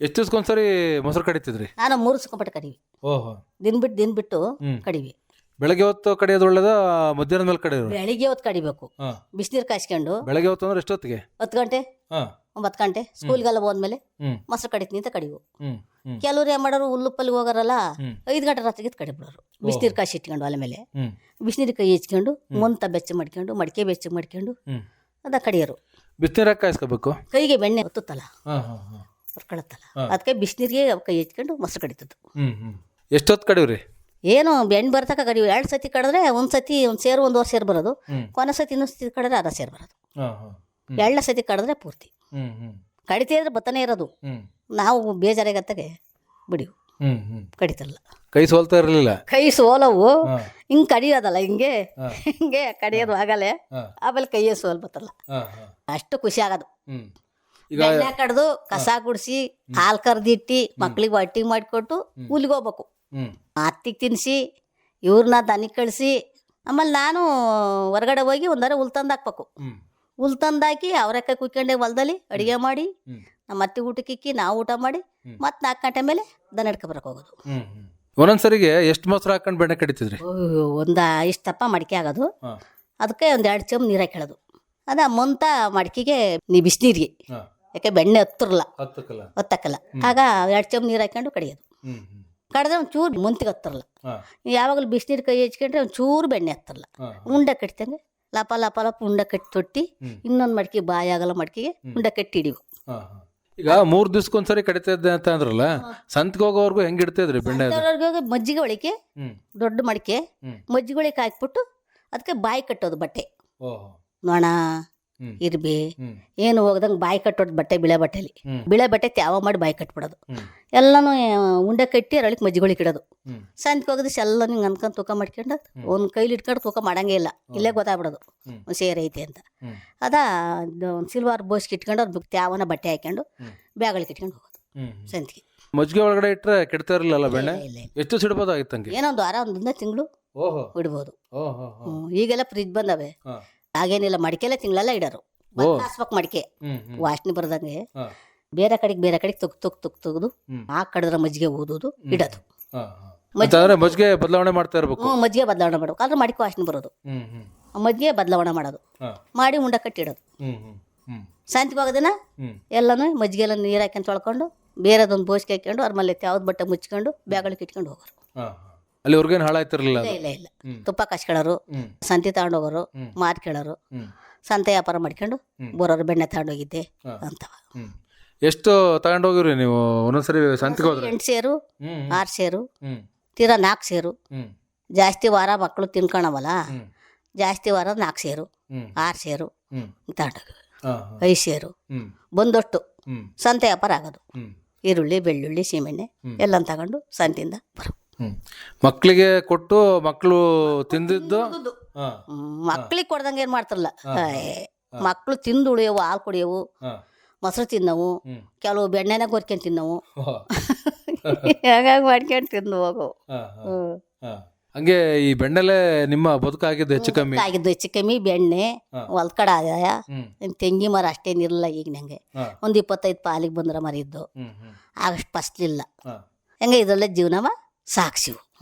ಎಷ್ಟು ದಿವ್ಸಕ್ಕೊಂದ್ಸರಿ ಮೊಸರು ಕಡಿತಿದ್ರಿ? ನಾನು ಮೂರು ಸುಖಪಟ್ಟು ಕಡಿವಿ. ಓಹೋ. ದಿನ ಬಿಟ್ಟು ದಿನ ಬಿಟ್ಟು ಹ್ಮ್. ಕಡಿವಿ. ಬೆಳಗ್ಗೆ ಹೊತ್ತು ಕಡಿಯೋದು ಒಳ್ಳೇದ ಮಧ್ಯಾಹ್ನದ ಮೇಲೆ ಕಡಿಯೋದು? ಬೆಳಿಗ್ಗೆ ಹೊತ್ತು ಕಡಿಬೇಕು. ಹಾಂ. ಬಿಸಿನೀರು ಕಾಯಿಸ್ಕೊಂಡು. ಬೆಳಗ್ಗೆ ಹೊತ್ತು ಅಂದ್ರೆ ಎಷ್ಟೊತ್ತಿಗೆ? ಹತ್ತು ಗಂಟೆ? ಹಾ. ಒಂಬತ್ತು ಗಂಟೆ. ಸ್ಕೂಲ್ಗೆಲ್ಲ ಹೋದ್ಮೇಲೆ ಮೊಸರು ಕಡಿತೀನಿ ಅಂತ ಕಡಿವು ಕೆಲವ್ರು ಏನು ಮಾಡೋರು ಹುಲ್ಲುಪ್ಪಲ್ಲಿಗೆ ಹೋಗಾರಲ್ಲ ಹ್ಮ್. ಐದು ಗಂಟೆ ರಾತ್ರಿಗೆ ಕಡಿಬಿಡೋರು. ಬಿಸಿನೀರು ಕಾಯಿಸಿ ಇಟ್ಕೊಂಡು ಒಲೆ ಮೇಲೆ. ಬಿಸಿನೀರು ಕೈ ಹೆಚ್ಕೊಂಡು ಮುಂತ ಬೆಚ್ಚ ಮಾಡ್ಕೊಂಡು ಮಡಿಕೆ ಬೆಚ್ಚ ಮಾಡ್ಕೊಂಡು ಅದ ಕಡಿಯೋರು. ಬಿಸಿನೀರ ಕಾಯಿಸ್ಕೋಬೇಕು? ಕೈಗೆ ಬೆಣ್ಣೆ ಹೊತ್ತುತ್ತಲ್ಲ ಹಾ ಹಾ ಹಾ. ಹೊರ್ಕೊಳತ್ತಲ್ಲ. ಅದಕ್ಕೆ ಬಿಸಿನೀರಿಗೆ ಕೈ ಹೆಚ್ಕೊಂಡು ಮೊಸರು ಕಡಿತದ್ದು. ಎಷ್ಟೊತ್ತು ಕಡಿವ್ರಿ ಏನು ಬೆಣ್ಣೆ ಬರ್ತಕ ಕಡಿವು ಎರಡು ಸತಿ ಕಡಿದ್ರೆ ಒಂದು ಸತಿ ಒಂದು ಸೇರು ಒಂದುವರೆ ಸೇರು ಬರೋದು. ಕೊನೆ ಸತಿ ಇನ್ನೊಂದು ಸತಿ ಕಡಿದ್ರೆ ಅದ ಸೇರು ಬರೋದು. ಎರಡನೇ ಸತಿ ಕಡಿದ್ರೆ ಪೂರ್ತಿ. ಕಡಿತೇ ಇದ್ರೆ ಕಡಿತಿದ್ರೆ ಬತ್ತನೇ ಇರೋದು. ನಾವು ಬೇಜಾರಾಗತ್ತಾಗೆ ಬಿಡಿವು. ಕಡಿತಲ್ಲ. ಕೈ ಸೋಲ್ತಾ ಇರಲಿಲ್ಲ? ಕೈ ಸೋಲವು. ಹಿಂಗ್ ಕಡಿಯೋದಲ್ಲ ಹಿಂಗೆ. ಹಿಂಗೆ ಕಡಿಯೋದು ಆಗಲೇ ಆಮೇಲೆ ಕೈಯೇ ಸೋಲ್ ಬತ್ತಲ್ಲ. ಅಷ್ಟು ಖುಷಿ ಆಗೋದು. ಬೆಣ್ಣೆ ಕಡ್ದು ಕಸ ಗುಡಿಸಿ ಹಾಲು ಕರ್ದಿಟ್ಟು ಮಕ್ಳಿಗೆ ಹೊಟ್ಟಿಗೆ ಮಾಡಿಕೊಟ್ಟು ಕೂಲಿಗೆ ಹೋಗ್ಬೇಕು. ಅತ್ತಿಗೆ ತಿನ್ನಿಸಿ ಇವ್ರನ್ನ ದನಿಗೆ ಕಳಿಸಿ ಆಮೇಲೆ ನಾನು ಹೊರಗಡೆ ಹೋಗಿ ಒಂದಾರ ಹುಲ್ ತಂದು ಹಾಕ್ಬೇಕು. ಹುಲ್ ತಂದಾಕಿ ಅವರೆಕಾಯಿ ಕುಯ್ಕೊಂಡೆ ಹೊಲದಲ್ಲಿ ಅಡುಗೆ ಮಾಡಿ ನಮ್ಮ ಅತ್ತೆ ಊಟಕ್ಕೆ ಇಕ್ಕಿ ನಾವು ಊಟ ಮಾಡಿ. ಮತ್ತೆ ನಾಲ್ಕು ಗಂಟೆ ಮೇಲೆ ದನ ಹಿಡ್ಕೊ ಬರಕ್ಕೆ ಹೋಗೋದು. ಒಂದೊಂದ್ಸರಿಗೆ ಎಷ್ಟು ಮೊಸರು ಹಾಕೊಂಡು ಬೆಣ್ಣೆ ಕಡಿತಿದ್ರಿ? ಒಂದು ಇಷ್ಟಪ್ಪ ಮಡಿಕೆ ಆಗೋದು. ಅದಕ್ಕೆ ಒಂದು ಎರಡು ಚಮ್ ನೀರು ಹಾಕೊಳ್ಳೋದು ಅದ ಮುಂತ ಮಡಿಕೆಗೆ ನೀ ಬಿಸಿನೀರಿಗೆ. ಯಾಕೆ ಬೆಣ್ಣೆ ಹತ್ತಿರಲ್ಲ. ಹತ್ತಕ್ಕಲ್ಲ ಆಗ ಎರಡು ಚಮ್ ನೀರು ಹಾಕೊಂಡು ಕಡಿಯೋದು. ಕಡಿದ್ರೆ ಒಂಚೂರು ಚೂರು ಮುಂತಿಗೆ ಹತ್ತಿರಲ್ಲ ಯಾವಾಗಲೂ ಬಿಸಿನೀರು ಕೈ ಹೆಚ್ಕೊಂಡ್ರೆ ಒಂಚೂರು ಚೂರು ಬೆಣ್ಣೆ ಹತ್ತಿರಲ್ಲ ಉಂಡೆ ಕಟ್ತಂಗೆ ಲಪ ಲಪ ಲಪ ಉಂಡೆ ಕಟ್ಟಿ ತೊಟ್ಟಿ. ಇನ್ನೊಂದು ಮಡಿಕೆ ಬಾಯಿ ಆಗಲ್ಲ ಮಡಿಕೆಗೆ ಉಂಡೆ ಕಟ್ಟಿ ಹಿಡಿವು ಈಗ ಮೂರು ದಿವ್ಸಕ್ಕೊಂದ್ಸರಿ ಒಂದ್ಸರಿ ಇದ್ದೆ ಅಂತ ಅಂದ್ರಲ್ಲ ಸಂತ್ಗೆ ಹೋಗೋವರೆಗೂ ಹೆಂಗೆ ಇಡ್ತಿದ್ರಿ ಬೆಣ್ಣೆ ಮಜ್ಜಿಗೆ ಒಳಿಕೆ ದೊಡ್ಡ ಮಡಿಕೆ. ಮಜ್ಜಿಗೆ ಒಳಿಕೆ ಹಾಕ್ಬಿಟ್ಟು ಅದಕ್ಕೆ ಬಾಯಿ ಕಟ್ಟೋದು ಬಟ್ಟೆ. ನೋಣ ಇರ್ಬಿ. ಏನು ಹೋಗ್ದಂಗೆ ಬಾಯಿ ಕಟ್ಟೋದು ಬಟ್ಟೆ ಬಿಳೆ ಬಟ್ಟೆಲಿ. ಬಿಳೆ ಬಟ್ಟೆ ತ್ಯಾವ ಮಾಡಿ ಬಾಯಿ ಕಟ್ಬಿಡೋದು. ಎಲ್ಲಾನು ಎಲ್ಲನೂ ಉಂಡೆ ಕಟ್ಟಿ ಅರಳಿಗೆ ಮಜ್ಜಿಗೊಳಿಗೆ ಇಡೋದು ಸಂಜೆ ಹೋಗದಿಸ್ ಹೋಗದು ಎಲ್ಲ ಹಿಂಗೆ ಅನ್ಕೊಂಡು ತೂಕ ಮಾಡ್ಕೊಂಡು ಒಂದು ಕೈಲಿ ಇಟ್ಕೊಂಡು ತೂಕ ಮಾಡಂಗೆ ಇಲ್ಲ. ಇಲ್ಲೇ ಗೊತ್ತಾಗ್ಬಿಡೋದು. ಸೇರ್ ಐತೆ ಅಂತ. ಅದ ಒಂದು ಸಿಲ್ವಾರ್ ಬೋಸ್ಗೆ ಇಟ್ಕೊಂಡು ಅದ್ರ ತ್ಯಾವನ ಬಟ್ಟೆ ಹಾಕೊಂಡು. ಬ್ಯಾಗಳಿಗೆ ಇಟ್ಕೊಂಡು ಹೋಗೋದು ಸಂತಿಗೆ. ಮಜ್ಜಿಗೆ ಒಳಗಡೆ ಇಟ್ಟರೆ ಕೆಡ್ತಾ ಇರಲಿಲ್ಲ ಬೆಣ್ಣೆ ಎಷ್ಟು ಸಿಡ್ಬೋದಾಗಿತ್ತು ಏನೊಂದು ಏನೋ ಒಂದು ವಾರ ಒಂದೊಂದೇ ತಿಂಗಳು ಓಹೋ. ಇಡ್ಬೋದು. ಈಗೆಲ್ಲ ಫ್ರಿಜ್ ಬಂದವೆ. ಆಗೇನಿಲ್ಲ ಮಡಿಕೆಲ್ಲ ತಿಂಗಳೆಲ್ಲ ಇಡೋರು. ಹಾಸ್ಬೇಕು ಮಡಿಕೆ. ವಾಸನೆ ಬರ್ದಂಗೆ ಬೇರೆ ಕಡೆಗೆ ಬೇರೆ ಕಡೆಗೆ ತುಕ್ ತುಕ್ ತುಕ್ ತೆಗೆದು ಆ ಕಡದ್ರ ಮಜ್ಜಿಗೆ ಊದೋದು ಇಡೋದು. ಮಜ್ಜಿಗೆ ಬದಲಾವಣೆ ಮಾಡ್ತಾ ಇರಬೇಕು. ಹ್ಞೂ ಮಜ್ಜಿಗೆ ಬದಲಾವಣೆ ಮಾಡ್ಬೇಕು. ಆದ್ರೆ ಮಡಿಕೆ ವಾಸನೆ ಬರೋದು. ಮಜ್ಜಿಗೆ ಬದಲಾವಣೆ ಮಾಡೋದು. ಮಾಡಿ ಉಂಡ ಕಟ್ಟಿಡೋದು ಇಡೋದು. ಹ್ಞೂ ಹ್ಞೂ ಎಲ್ಲಾನು ಹೋಗೋದಿನ ಎಲ್ಲ ನೀರ್ ಹಾಕ್ಯಂತ ತೊಳ್ಕೊಂಡು ಬೇರೆದೊಂದು ಬೋಸ್ಗೆ ಹಾಕ್ಕೊಂಡು ಅದ್ರ ಮೇಲೆ ಯಾವ್ದು ಬಟ್ಟೆ ಮುಚ್ಕೊಂಡು ಬ್ಯಾಗಳಿಗೆ ಇಟ್ಕೊಂಡು ಹೋಗೋರು. ಅಲ್ಲಿ ಅವ್ರಿಗೇನು ಹಾಳಾಯ್ತಿರ್ಲಿಲ್ಲ ಇಲ್ಲ ಅದು. ಇಲ್ಲ ಇಲ್ಲ ಹ್ಮ್. ತುಪ್ಪ ಕಸ್ಕೊಳ್ಳೋರು ಹ್ಮ್. ಸಂತೆ ತಗೊಂಡು ಹೋಗೋರು ಹ್ಮ್. ಮಾರ್ಕೊಳ್ಳೋರು ಹ್ಮ್. ಸಂತೆ ವ್ಯಾಪಾರ ಮಾಡ್ಕೊಂಡು ಹ್ಮ್. ಬರೋರು ಬೆಣ್ಣೆ ತಗೊಂಡೋಗಿದ್ದೆ ಹಾ. ಅಂತವ ಹ್ಮ್. ಎಷ್ಟು ತಗೊಂಡೋಗಿರಿ ನೀವು ಒಂದೊಂದ್ಸರಿ ಸಂತಿಗೆ ಹೋದ್ರೆ? ಎಂಟು ಸೇರು ಹ್ಮ್ ಆರು ಸೇರು ಹ್ಮ್. ತೀರಾ ನಾಲ್ಕು ಸೇರು. ಹ್ಮ್. ಜಾಸ್ತಿ ವಾರ ಮಕ್ಕಳು ತಿನ್ಕೊಳವಲ್ಲ? ಹ್ಮ್. ಜಾಸ್ತಿ ವಾರ ನಾಲ್ಕು ಸೇರು ಹ್ಮ್. ಆರು ಸೇರು ಹ್ಮ್. ತಗೊಂಡೋಗಿ ಐದು ಸೇರು. ಹ್ಮ್. ಬಂದಷ್ಟು ಹ್ಮ್. ಸಂತೆ ವ್ಯಾಪಾರ ಆಗೋದು. ಹ್ಮ್. ಈರುಳ್ಳಿ ಬೆಳ್ಳುಳ್ಳಿ ಸೀಮೆಣ್ಣೆ ಹ್ಮ್. ಎಲ್ಲ ತಗೊಂಡು ಸಂತೆಯಿಂದ ಬರೋ ಮಕ್ಕಳಿಗೆ ಕೊಟ್ಟು ಮಕ್ಕಳು ತಿಂದಿದ್ದು? ಮಕ್ಕಳಿಗೆ ಮಕ್ಳಿಗೆ ಕೊಡ್ದಂಗೆ ಏನ್ ಮಾಡ್ತಾರಲ್ಲ? ಮಕ್ಕಳು ತಿಂದು ಉಳಿಯವು ಹಾಲು ಕುಡಿಯವು ಮೊಸರು ತಿನ್ನವು ಕೆಲವು ಬೆಣ್ಣೆನ ಕೊರ್ಕೊಂಡು ತಿನ್ನವು. ಹಾ ಹಾಗಾಗಿ ಮಾಡ್ಕೊಂಡು ತಿಂದು ಹೋಗವು. ಹಾ, ಹಾ, ಹಾ. ಹಂಗೆ ಈ ಬೆಣ್ಣೆಲೆ ನಿಮ್ಮ ಬದುಕಾಗಿದ್ದು ಹೆಚ್ಚು ಕಮ್ಮಿ. ಆಗಿದ್ದು ಹೆಚ್ಚು ಕಮ್ಮಿ ಬೆಣ್ಣೆ. ಹೊಲ್ಕಡ ಆದಾಯ ತೆಂಗಿ ಮರ ಅಷ್ಟೇನಿರಲಿಲ್ಲ ಈಗ ನಂಗೆ. ಒಂದು ಇಪ್ಪತ್ತೈದು ಪಾಲಿಗೆ ಬಂದ್ರೆ ಮರ ಇದ್ದು. ಆಗಷ್ಟು ಫಸ್ಟ್ಲಿಲ್ಲ ಹಾ. ಹೆಂಗೆ ಇದರಲ್ಲೇ ಜೀವನವ?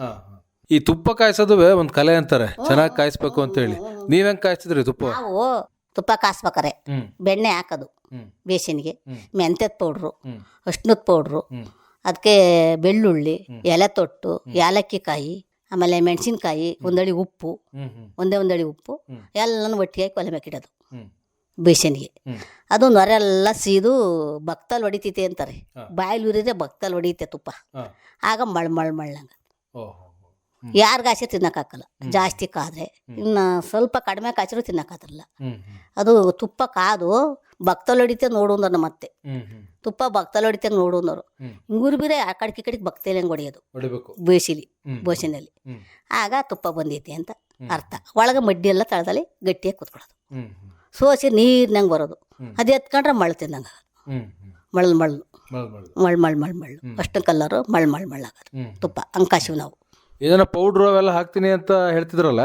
ಹಾ. ಈ ತುಪ್ಪ ಕಾಯಿಸೋದುವೆ ಒಂದ್ ಕಲೆ ಅಂತಾರೆ. ಚೆನ್ನಾಗಿ ಕಾಯಿಸ್ಬೇಕು ಅಂತ ಹೇಳಿ ನೀವ್ ಹೆಂಗ್ ಕಾಯಿಸಿದ್ರಿ ತುಪ್ಪ? ನಾವು ತುಪ್ಪ ಕಾಯಿಸ್ಬೇಕಾರೆ ಹ್ಮ್. ಬೆಣ್ಣೆ ಹಾಕೋದು ಹ್ಮ್. ಬೇಸಿನ್ಗೆ. ಮೆಂತ್ಯದ ಪೌಡ್ರು ಅಷ್ಣದ ಪೌಡ್ರು ಅದಕ್ಕೆ ಬೆಳ್ಳುಳ್ಳಿ ಎಲೆ ತೊಟ್ಟು ಏಲಕ್ಕಿ ಕಾಯಿ ಆಮೇಲೆ ಮೆಣಸಿನ್ಕಾಯಿ ಒಂದಳಿ ಉಪ್ಪು ಹ್ಮ್ ಹ್ಮ್. ಒಂದೇ ಒಂದಡಿ ಉಪ್ಪು. ಎಲ್ಲನೂ ಒಟ್ಟಿಗೆ ಹಾಕಿ ಒಲೆ ಹ್ಮ್. ಬೇಸನ್ಗೆ. ಹ್ಮ್. ಅದು ನೊರೆಲ್ಲ ಸೀದು ಭಕ್ತಲ್ ಹೊಡಿತೈತೆ ಅಂತಾರೆ. ಬಾಯಲ್ಲಿ ಉರಿದ್ರೆ ಭಕ್ತಲ್ ಹೊಡಿಯುತ್ತೆ ತುಪ್ಪ. ಆಗ ಮಳ್ ಮಳ್ ಮಳ್ಳಂಗ ಯಾರ ಯಾರಿಗಾಸೆ ತಿನ್ನಕ್ಕಾಗಲ್ಲ ಜಾಸ್ತಿ ಕಾದ್ರೆ. ಇನ್ನು ಸ್ವಲ್ಪ ಕಡಿಮೆ ಹ್ಮ್ ಹ್ಮ್. ಅದು ತುಪ್ಪ ಕಾದು ಭಕ್ತಲ್ ಹೊಡಿತೆ ನೋಡು ಅಂದ್ರು ಮತ್ತೆ ತುಪ್ಪ ಭಕ್ತಲ್ ಹೊಡಿತೆ ನೋಡು ಅಂದರು ಹ್ಮ್. ಹಿಂಗೂರು ಬೇರೆ ಆ ಕಡೆ ಈ ಕಡೆಗೆ ಭಕ್ತಿಯಲ್ಲಿ ಹೆಂಗೆ ಹೊಡೆಯೋದು? ಬೇಸಿಲಿ ಬೋಸಿನಲ್ಲಿ. ಆಗ ತುಪ್ಪ ಬಂದೈತಿ ಅಂತ ಅರ್ಥ. ಒಳಗೆ ಮಡ್ಡಿ ಎಲ್ಲ ತಳದಲ್ಲಿ ಗಟ್ಟಿಯಾಗಿ ಕುತ್ಕೊಳ್ಳೋದು ಸೋಸಿ ನೀರಿನಂಗೆ ಬರೋದು. ಅದು ಎತ್ಕೊಂಡ್ರೆ ಮಳೆ ತಿನ್ನಂಗೆ ಹ್ಮ್ ಮಳ್ ಮಳ್ಳು. ಮಳ್ ಮಳ್ ಮಳ್ ಮಳ್ ಅಷ್ಟು ಕಲ್ಲರು ಮಳ್ ಮಳ್ ಮಳ್ ತುಪ್ಪ ಹಂಗೆ ಕಾಸಿವು ನಾವು. ಏನೋ ಪೌಡ್ರು ಅವೆಲ್ಲ ಹಾಕ್ತೀನಿ ಅಂತ ಹೇಳ್ತಿದ್ರಲ್ಲ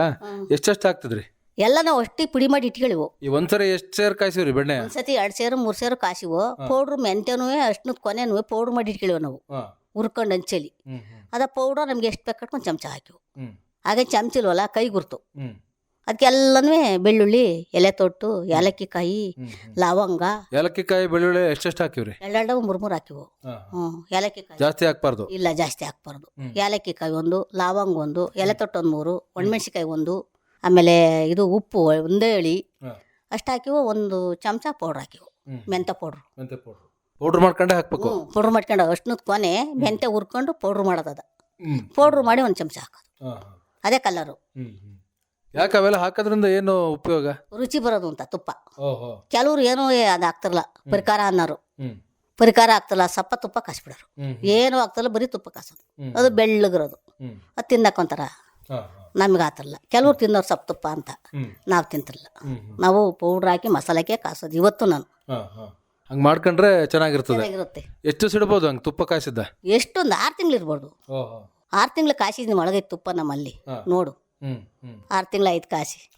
ಎಷ್ಟೆಷ್ಟು ಹಾಕ್ತಿದ್ರಿ? ಎಲ್ಲ ನಾವು ಅಷ್ಟೇ ಪುಡಿ ಮಾಡಿ ಇಟ್ಕೊಳ್ಳಿವು ಈ ಒಂದ್ಸರಿ ಎಷ್ಟು ಸೇರ್ ಕಾಯಿಸಿವ್ರಿ ಬೆಣ್ಣೆ? ಒಂದ್ಸತಿ ಎರಡು ಸೇರು ಮೂರು ಸೇರು ಕಾಸಿವು ಪೌಡ್ರು ಮೆಂತ್ಯನೂ ಅಷ್ಟು ಕೊನೆನೂ ಪೌಡ್ರ್ ಮಾಡಿ ಇಟ್ಕೊಳ್ಳಿವು ನಾವು. ಹುರ್ಕೊಂಡು ಹಂಚಲಿ ಅದ ಪೌಡ್ರ್ ನಮ್ಗೆ ಎಷ್ಟು ಬೇಕಾಟ್ಕೊಂಡು ಒಂದು ಚಮಚ ಹಾಕಿವು. ಹಾಗೆ ಚಮಚಿಲ್ವಲ್ಲ ಕೈ ಗುರ್ತು. ಅದಕ್ಕೆಲ್ಲನೂ ಬೆಳ್ಳುಳ್ಳಿ ಎಲೆ ತೊಟ್ಟು ಏಲಕ್ಕಿ ಕಾಯಿ ಹ್ಮ್ ಹ್ಮ್. ಲವಂಗ. ಏಲಕ್ಕಿ ಕಾಯಿ ಬೆಳ್ಳುಳ್ಳಿ ಎಷ್ಟೆಷ್ಟು ಹಾಕಿವ್ರಿ? ಎರಡೆರಡು ಮೂರು ಮೂರು ಹಾಕಿವು. ಹ್ಞೂ ಏಲಕ್ಕಿ ಕಾಯಿ ಜಾಸ್ತಿ ಹಾಕ್ಬಾರ್ದು? ಇಲ್ಲ ಜಾಸ್ತಿ ಹಾಕ್ಬಾರ್ದು. ಏಲಕ್ಕಿಕಾಯಿ ಏಲಕ್ಕಿ ಕಾಯಿ ಒಂದು ಲವಂಗ ಒಂದು ಎಲೆ ತೊಟ್ಟು ಒಂದು ಮೂರು ಒಣಮೆಣಸಿಕಾಯಿ ಒಂದು ಆಮೇಲೆ ಇದು ಉಪ್ಪು ಒಂದೇ ಎಳಿ. ಅಷ್ಟು ಹಾಕಿವು ಒಂದು ಚಮಚ ಪೌಡ್ರ್ ಹಾಕಿವು. ಮೆಂತ್ಯ ಪೌಡ್ರು. ಮೆಂತೆ ಪೌಡ್ರು. ಪೌಡ್ರ್ ಮಾಡ್ಕೊಂಡೆ ಹಾಕ್ಬೇಕು? ಪೌಡ್ರ್ ಮಾಡ್ಕೊಂಡು ಅಷ್ಟು ಕೊನೆ ಮೆಂತ್ಯ ಹುರ್ಕೊಂಡು ಪೌಡ್ರ್ ಮಾಡೋದದ ಪೌಡ್ರ್ ಮಾಡಿ ಒಂದು ಚಮಚ ಹಾಕೋದು. ಅದೇ ಕಲರು ಯಾಕೆ ಅವೆಲ್ಲ ಹಾಕೋದ್ರಿಂದ ಏನು ಉಪಯೋಗ? ರುಚಿ ಬರೋದು ಅಂತ ತುಪ್ಪ. ಓಹೋ. ಕೆಲವ್ರು ಏನು ಅದು ಆಗ್ತಿರಲ್ಲ. ಪರಿಕಾರ ಅನ್ನೋರು. ಹ್ಮ್. ಪರಿಕಾರ ಆಗ್ತಲ್ಲ ಸಪ್ಪ ತುಪ್ಪ ಕಾಸ್ಬಿಡೋರು. ಹ್ಮ್ ಏನು ಆಗ್ತಲ್ಲ ಬರೀ ತುಪ್ಪ ಕಾಸೋದು. ಹ್ಮ್. ಅದು ಬೆಳ್ಳಗಿರೋದು. ಹ್ಮ್. ಅದು ಹಾ ಹಾ. ನಮ್ಗೆ ಆತಿರಲ್ಲ ಕೆಲವ್ರು ತಿನ್ನೋರು ಸಪ್ಪ ತುಪ್ಪ ಅಂತ ಹ್ಮ್. ನಾವು ತಿಂತಿರಲ್ಲ. ಹ್ಮ್ ಹ್ಮ್. ನಾವು ಪೌಡ್ರ್ ಹಾಕಿ ಮಸಾಲೆಗೆ ಕಾಸೋದು ಇವತ್ತು ನಾನು. ಹಾ ಹಾ. ಹಂಗೆ ಮಾಡ್ಕೊಂಡ್ರೆ ಚೆನ್ನಾಗಿರ್ತದೆ. ಚೆನ್ನಾಗಿರುತ್ತೆ. ಎಷ್ಟು ಸಿಡ್ಬೋದು ಹಂಗೆ ತುಪ್ಪ ಕಾಯಿಸಿದ್ದ ಎಷ್ಟೊಂದು ಆರು ತಿಂಗಳು ಇರ್ಬೋದು. ಓಹೋ. ಆರು ತಿಂಗಳು ಕಾಸಿದ್ದೀನಿ ಒಳಗೈತೆ ತುಪ್ಪ ನಮ್ಮಲ್ಲಿ. ಹಾ. ನೋಡು. ಆರು ತಿಂಗಳ ಐದು ಕಾಸಿ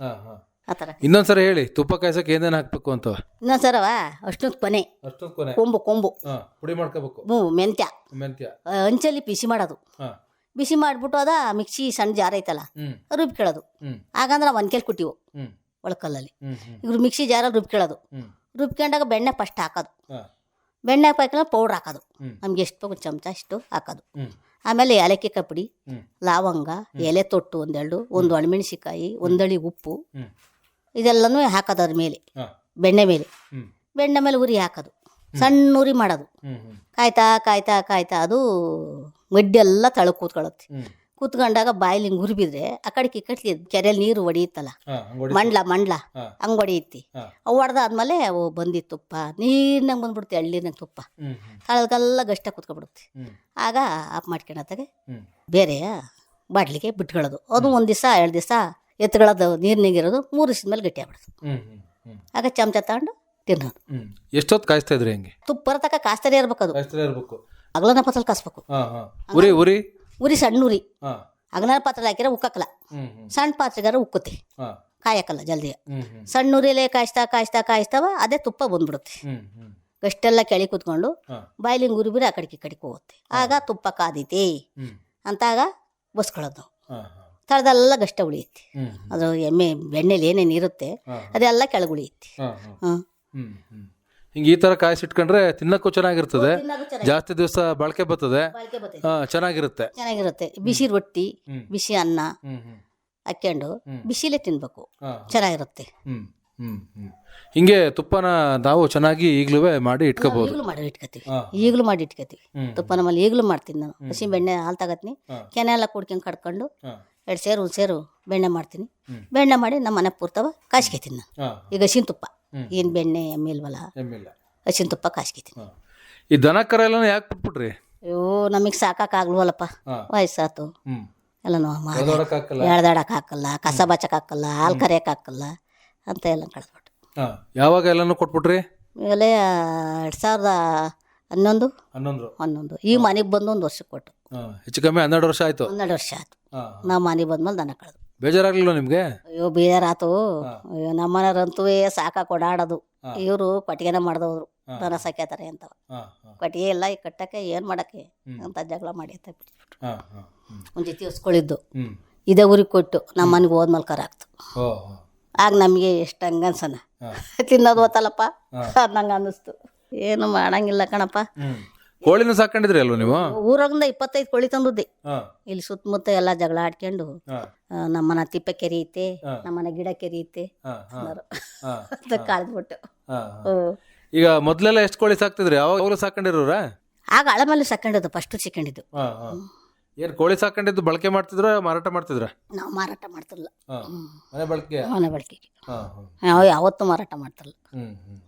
ಆ ಥರ. ಇನ್ನೊಂದ್ಸರಿ ಹೇಳಿ ತುಪ್ಪ ಕಾಯ್ಸಕ್ಕೆ ಏನೇನು ಹಾಕ್ಬೇಕು ಅಂತ. ಇನ್ನೊಂದ್ಸರವ ಅಷ್ಟೊಂದು ಕೊನೆ. ಅಷ್ಟೊಂದು ಕೊನೆ. ಕೊಂಬು ಕೊಂಬು. ಹಾ ಪುಡಿ ಮಾಡ್ಕೋಬೇಕು. ಹ್ಞೂ ಮೆಂತ್ಯ. ಮೆಂತ್ಯ. ಆ, ಹಂಚಲ್ಲಿ ಬಿಸಿ ಮಾಡೋದು. ಹಾ. ಬಿಸಿ ಮಾಡಿಬಿಟ್ಟು ಅದ ಮಿಕ್ಸಿ ಸಣ್ಣ ಜಾರ್ ಐತಲ್ಲ ಹ್ಮ್. ರುಬ್ಕೊಳ್ಳೋದು ಹಾಗಂದ್ರೆ ಆಗಂದ್ರೆ ನಾವು ಒನ್ಕೆಲ್ ಕುಟ್ಟಿವು. ಹ್ಮ್. ಒಳಕಲ್ಲಲ್ಲಿ. ಹ್ಮ್ ಹ್ಮ್. ಇವ್ರು ಮಿಕ್ಸಿ ಜಾರಲ್ಲಿ ರುಬ್ಕೊಳ್ಳೋದು ಹ್ಮ್. ರುಬ್ಕೊಂಡಾಗ ಬೆಣ್ಣೆ ಫಸ್ಟ್ ಹಾಕೋದು. ಹಾ. ಬೆಣ್ಣೆ ಹಾಕಿ ಪೌಡ್ರ್ ಹಾಕೋದು. ಹ್ಮ್. ನಮ್ಗೆ ಎಷ್ಟು ಬೇಕು ಚಮಚ ಇಷ್ಟು ಹಾಕೋದು. ಹ್ಮ್. ಆಮೇಲೆ ಏಲಕ್ಕಿ ಕಪಡಿ ಲವಂಗ ಎಲೆ ತೊಟ್ಟು ಒಂದೆರಡು ಒಂದು ಒಣಮೆಣಸಿಕಾಯಿ ಒಂದಳಿ ಉಪ್ಪು. ಇದೆಲ್ಲನು ಹಾಕೋದು ಅದ್ರ ಮೇಲೆ ಬೆಣ್ಣೆ ಮೇಲೆ. ಬೆಣ್ಣೆ ಮೇಲೆ ಉರಿ ಹಾಕೋದು. ಸಣ್ಣ ಉರಿ ಮಾಡೋದು. ಕಾಯ್ತಾ ಕಾಯ್ತಾ ಕಾಯ್ತಾ ಅದು ಮಡ್ಡೆಲ್ಲ ಕೂತ್ಕೊಳತ್ತೆ ಕೂತ್ಕೊಳ್ಳುತ್ತೆ. ಕೂತ್ಕೊಂಡಾಗ ಬಾಯಲ್ಲಿ ಹಿಂಗೆ ಉರಿಬಿದ್ರೆ ಆ ಕಡೆ ಈ ಕಡೆಗೆ ಕೆರೆಯಲ್ಲಿ ನೀರು ಹಂಗೋಡಿ ಮಂಡ್ಲ ಮಂಡ್ಲ ಹಂಗ ಹೊಡಿಯುತ್ತಿ ಅವು ಹೊಡೆದಾದ್ಮೇಲೆ ಅವು ಬಂದಿತ್ತು ತುಪ್ಪ ನೀರ್ನಾಗ ಬಂದ್ಬಿಡುತ್ತೆ ಎಳ್ಳಿನಾಗ ತುಪ್ಪ ತಳಗೆಲ್ಲ ಗಷ್ಟ ಕೂತ್ಕೊಬಿಡುತ್ತೆ. ಆಗ ಆಫ್ ಮಾಡ್ಕೊಳತ್ತಾಗೆ ಹ್ಮ್. ಬೇರೆ ಬಾಟ್ಲಿಗೆ ಬಿಟ್ಕೊಳ್ಳೋದು. ಅದು ಒಂದು ದಿವಸ ಎರಡು ದಿವಸ ಎತ್ಕೊಳ್ಳೋದು ನೀರಿನಾಗಿರೋದು ಮೂರು ದಿವಸದ ಮೇಲೆ ಗಟ್ಟಿ ಆಗ್ಬಿಡೋದು ಆಗ ಚಮಚ ತಗೊಂಡು ತಿನ್ನೋದು. ಎಷ್ಟೊತ್ತು ಕಾಯಿಸ್ತಾ ಇದ್ರಿ ಹಂಗೆ? ತುಪ್ಪ ಬರತಕ್ಕ ಕಾಸ್ತಾರೆ ಇರ್ಬೇಕು. ಅದು ಅಗಲನ ಹಾ ಹಾ. ಉರಿ ಉರಿ. ಉರಿ ಸಣ್ಣ ಉರಿ ಅಗ್ನಾರ ಪಾತ್ರೆ ಹ್ಮ್ ಹ್ಮ್. ಸಣ್ಣ ಪಾತ್ರೆಗಾರ ಉಕ್ಕುತ್ತೆ. ಕಾಯಕಲ್ಲ ಜಲ್ದಿ. ಸಣ್ಣ ಉರಿಲೇ ಕಾಯಿಸ್ತಾ ಕಾಯಿಸ್ತಾ ಕಾಯಿಸ್ತಾವ ಅದೇ ತುಪ್ಪ ಬಂದ್ಬಿಡುತ್ತೆ. ಗಷ್ಟೆಲ್ಲ ಹ್ಮ್. ಅಷ್ಟೆಲ್ಲ ಕೆಳಿ ಕೂತ್ಕೊಂಡು ಬಾಯ್ಲಿಂಗ್ ಉರಿಬಿರಿ ಆ ಕಡೆಗೆ ಕಡೆಗೆ ಹೋಗುತ್ತೆ. ಆಗ ತುಪ್ಪ ಕಾದೈತಿ. ಅಂತಾಗ ಬಸ್ಕೊಳ್ಳೋದು ಹಾ ತಳದೆಲ್ಲ ಗಷ್ಟ ಉಳಿಯುತ್ತೆ. ಅದು ಎಮ್ಮೆ ಬೆಣ್ಣೆಲಿ ಏನೇನು ಇರುತ್ತೆ ಅದೆಲ್ಲ ಕೆಳಗೆ ಹಾ ಹ್ಞೂ ಹಿಂಗೆ ಈ ಥರ ಕಾಯಿಸಿಟ್ಕೊಂಡ್ರೆ ತಿನ್ನಕ್ಕೂ ಚೆನ್ನಾಗಿರ್ತದೆ. ಚೆನ್ನಾಗಿ. ಜಾಸ್ತಿ ದಿವಸ ಬಾಳ್ಕೆ ಬರ್ತದೆ. ಬಾಳಿಕೆ ಬರ್ತೈತೆ. ಹಾ, ಚೆನ್ನಾಗಿರುತ್ತೆ. ಚೆನ್ನಾಗಿರುತ್ತೆ. ಬಿಸಿ ರೊಟ್ಟಿ ಹ್ಮ್. ಬಿಸಿ ಅನ್ನ ಹಾಕ್ಕೊಂಡು ಹ್ಮ್. ಬಿಸಿಲೇ ತಿನ್ಬೇಕು. ಹಾ. ಚೆನ್ನಾಗಿರುತ್ತೆ. ಹ್ಮ್ ಹ್ಮ್ ಹ್ಮ್. ಹಿಂಗೆ ತುಪ್ಪನ ನಾವು ಚೆನ್ನಾಗಿ ಈಗಲೂ ಮಾಡಿ ಇಟ್ಕೋಬಹುದು ಈಗಲೂ ಮಾಡಿ ಇಟ್ಕೋತೀವಿ. ಹಾ. ಈಗಲೂ ಮಾಡಿ ಇಟ್ಕೋತೀವಿ. ತುಪ್ಪ ನಮ್ಮಲ್ಲಿ ಈಗಲೂ ಮಾಡ್ತೀನಿ ನಾನು. ಹಸಿ ಬೆಣ್ಣೆ ಹಾಲು ತಗತ್ನಿ. ಹಾ. ಕೆನೆ ಎಲ್ಲ ಕುಡ್ಕೊಂಡು ಕಡ್ಕೊಂಡು ಎರಡು ಸೇರು ಒಂದು ಸೇರು ಬೆಣ್ಣೆ ಮಾಡ್ತೀನಿ. ಬೆಣ್ಣೆ ಮಾಡಿ ನಮ್ಮ ಮನೆ ಪೂರ್ತವ ಕಾಯಿಸ್ಕೊತೀನಿ ನಾನು. ಈಗ ಹಸಿನ ತುಪ್ಪ. ಏನು ಬೆಣ್ಣೆ ಎಮ್ಮಿಲ್ವಲ್ಲ ಹಸಿನ ತುಪ್ಪ ಕಾಸ್ಕಿತೀನಿ. ಈ ದನ ಕರ ಎಲ್ಲ ಯಾಕೆ ಬಿಟ್ಬಿಟ್ರಿ? ಅಯ್ಯೋ ನಮಗೆ ಸಾಕಾಗಲ್ವಲ್ಲಪ್ಪ ಆಗಲ್ವಲ್ಲಪ್ಪ. ವಯಸ್ಸಾತು. ಹ್ಮ್. ಎಲ್ಲ ನಾವು ಓಡಾಡಕ್ಕಾಗಲ್ಲ ಎಳ್ದಾಡಕ್ಕೆ ಹಾಕಲ್ಲ ಕಸ ಬಚ್ಚಕ್ಕೆ ಹಾಕಲ್ಲ ಹಾಲು ಕರಿಯಕ್ಕೆ ಹಾಕಲ್ಲ ಅಂತ ಎಲ್ಲ ಕಳೆದ್ಬಿಟ್ಟು. ಯಾವಾಗ ಎಲ್ಲನೂ ಕೊಟ್ಬಿಟ್ರಿ? ಇವೆಲ್ಲ ಎರಡು ಸಾವಿರದ ಹನ್ನೊಂದು ಹನ್ನೊಂದು. ಹನ್ನೊಂದು. ಈ ಮನೆಗೆ ಬಂದು ಒಂದು ವರ್ಷಕ್ಕೆ ಕೊಟ್ಟು. ಹೆಚ್ಚು ಕಮ್ಮಿ ಹನ್ನೆರಡು ವರ್ಷ ಆಯ್ತು. ಹನ್ನೆರಡು ವರ್ಷ ಆಯ್ತು. ನಾವು ಮನೆಗೆ ಬಂದ್ಮೇಲೆ ದನ ಕಳೆದು ಬೇಜಾರಾಗ್ಲಿಲ್ಲ ನಿಮ್ಗೆ? ಅಯ್ಯೋ ಬೇಜಾರಾತು. ಅಯ್ಯೋ ನಮ್ಮನೆಯವ್ರಂತೂ ಸಾಕಾಗಿ ಓಡಾಡೋದು ಹಾ. ಇವರು ಕೊಟ್ಟಿಗೆನ ಮಾಡ್ದವ್ರು. ಹಾ. ದನ ಸಾಕ್ಯಾತಾರೆ ಅಂತ. ಹಾ, ಹಾ, ಕೊಟ್ಟಿಗೆ ಇಲ್ಲ ಈ ಕಟ್ಟಕ್ಕೆ ಏನು ಮಾಡಕ್ಕೆ? ಹ್ಮ್. ಅಂತ ಜಗಳ ಮಾಡಿ ಅಂತ ಬಿಟ್ಬಿಟ್ರು. ಹಾ, ಹಾ, ಹ್ಮ್. ಒಂದು ಜೊತೆ ಹೊಸ್ಕೊಳ್ಳಿದ್ದು ಹ್ಮ್. ಇದೇ ಊರಿಗೆ ಕೊಟ್ಟು ನಮ್ಮ ಮನೆಗೆ ಹೋದ್ಮೇಲೆ ಕರ ಆಗ್ತು. ಓ ಓ. ಆಗ ನಮಗೆ ಎಷ್ಟು ಹಂಗ ಅನ್ಸನ ಹಾ. ತಿನ್ನೋದು ಓತಲ್ಲಪ್ಪ ಹಾ. ಅನ್ನಂಗೆ ಅನ್ನಿಸ್ತು. ಏನು ಮಾಡಂಗಿಲ್ಲ ಕಣಪ್ಪ. ಹ್ಮ್. ಕೋಳಿನ ಸಾಕೊಂಡಿದ್ರಿ ಅಲ್ವಾ ನೀವು? ಊರಾಗಿಂದ ಇಪ್ಪತ್ತೈದು ಕೋಳಿ ತಂದದ್ದೆ. ಇಲ್ಲಿ ಸುತ್ತಮುತ್ತ ಎಲ್ಲ ಜಗಳ ಆಡ್ಕೊಂಡು ನಮ್ಮನ ತಿಪ್ಪೆ ಕೆರೆ ಐತೆ. ನಮ್ಮನ ಗಿಡ ಕೆರೆ ಐತೆ ಕಾಳ್ದ್ಬಿಟ್ಟು. ಈಗ ಮೊದ್ಲೆಲ್ಲ ಎಷ್ಟು ಕೋಳಿ ಸಾಕ್ತಿದ್ರಿ? ಅವಾಗ ಸಾಕೊಂಡಿರೋರ? ಆಗ ಅಳಮಲ್ಲಿ ಸಾಕೊಂಡಿದ್ದು ಫಸ್ಟ್ ಸಿಕ್ಕೊಂಡಿದ್ದು. ಏನ್ ಕೋಳಿ ಸಾಕೊಂಡಿದ್ದು ಬಳಕೆ ಮಾಡ್ತಿದ್ರ ಮಾರಾಟ ಮಾಡ್ತಿದ್ರ? ನಾವು ಮಾರಾಟ ಮಾಡ್ತಿರಲ್ಲ ಮನೆ ಬಳಕೆ ಮನೆ ಬಳಕೆ. ನಾವು ಯಾವತ್ತೂ ಮಾರಾಟ ಹ್ಮ್ ಹ್ಮ್.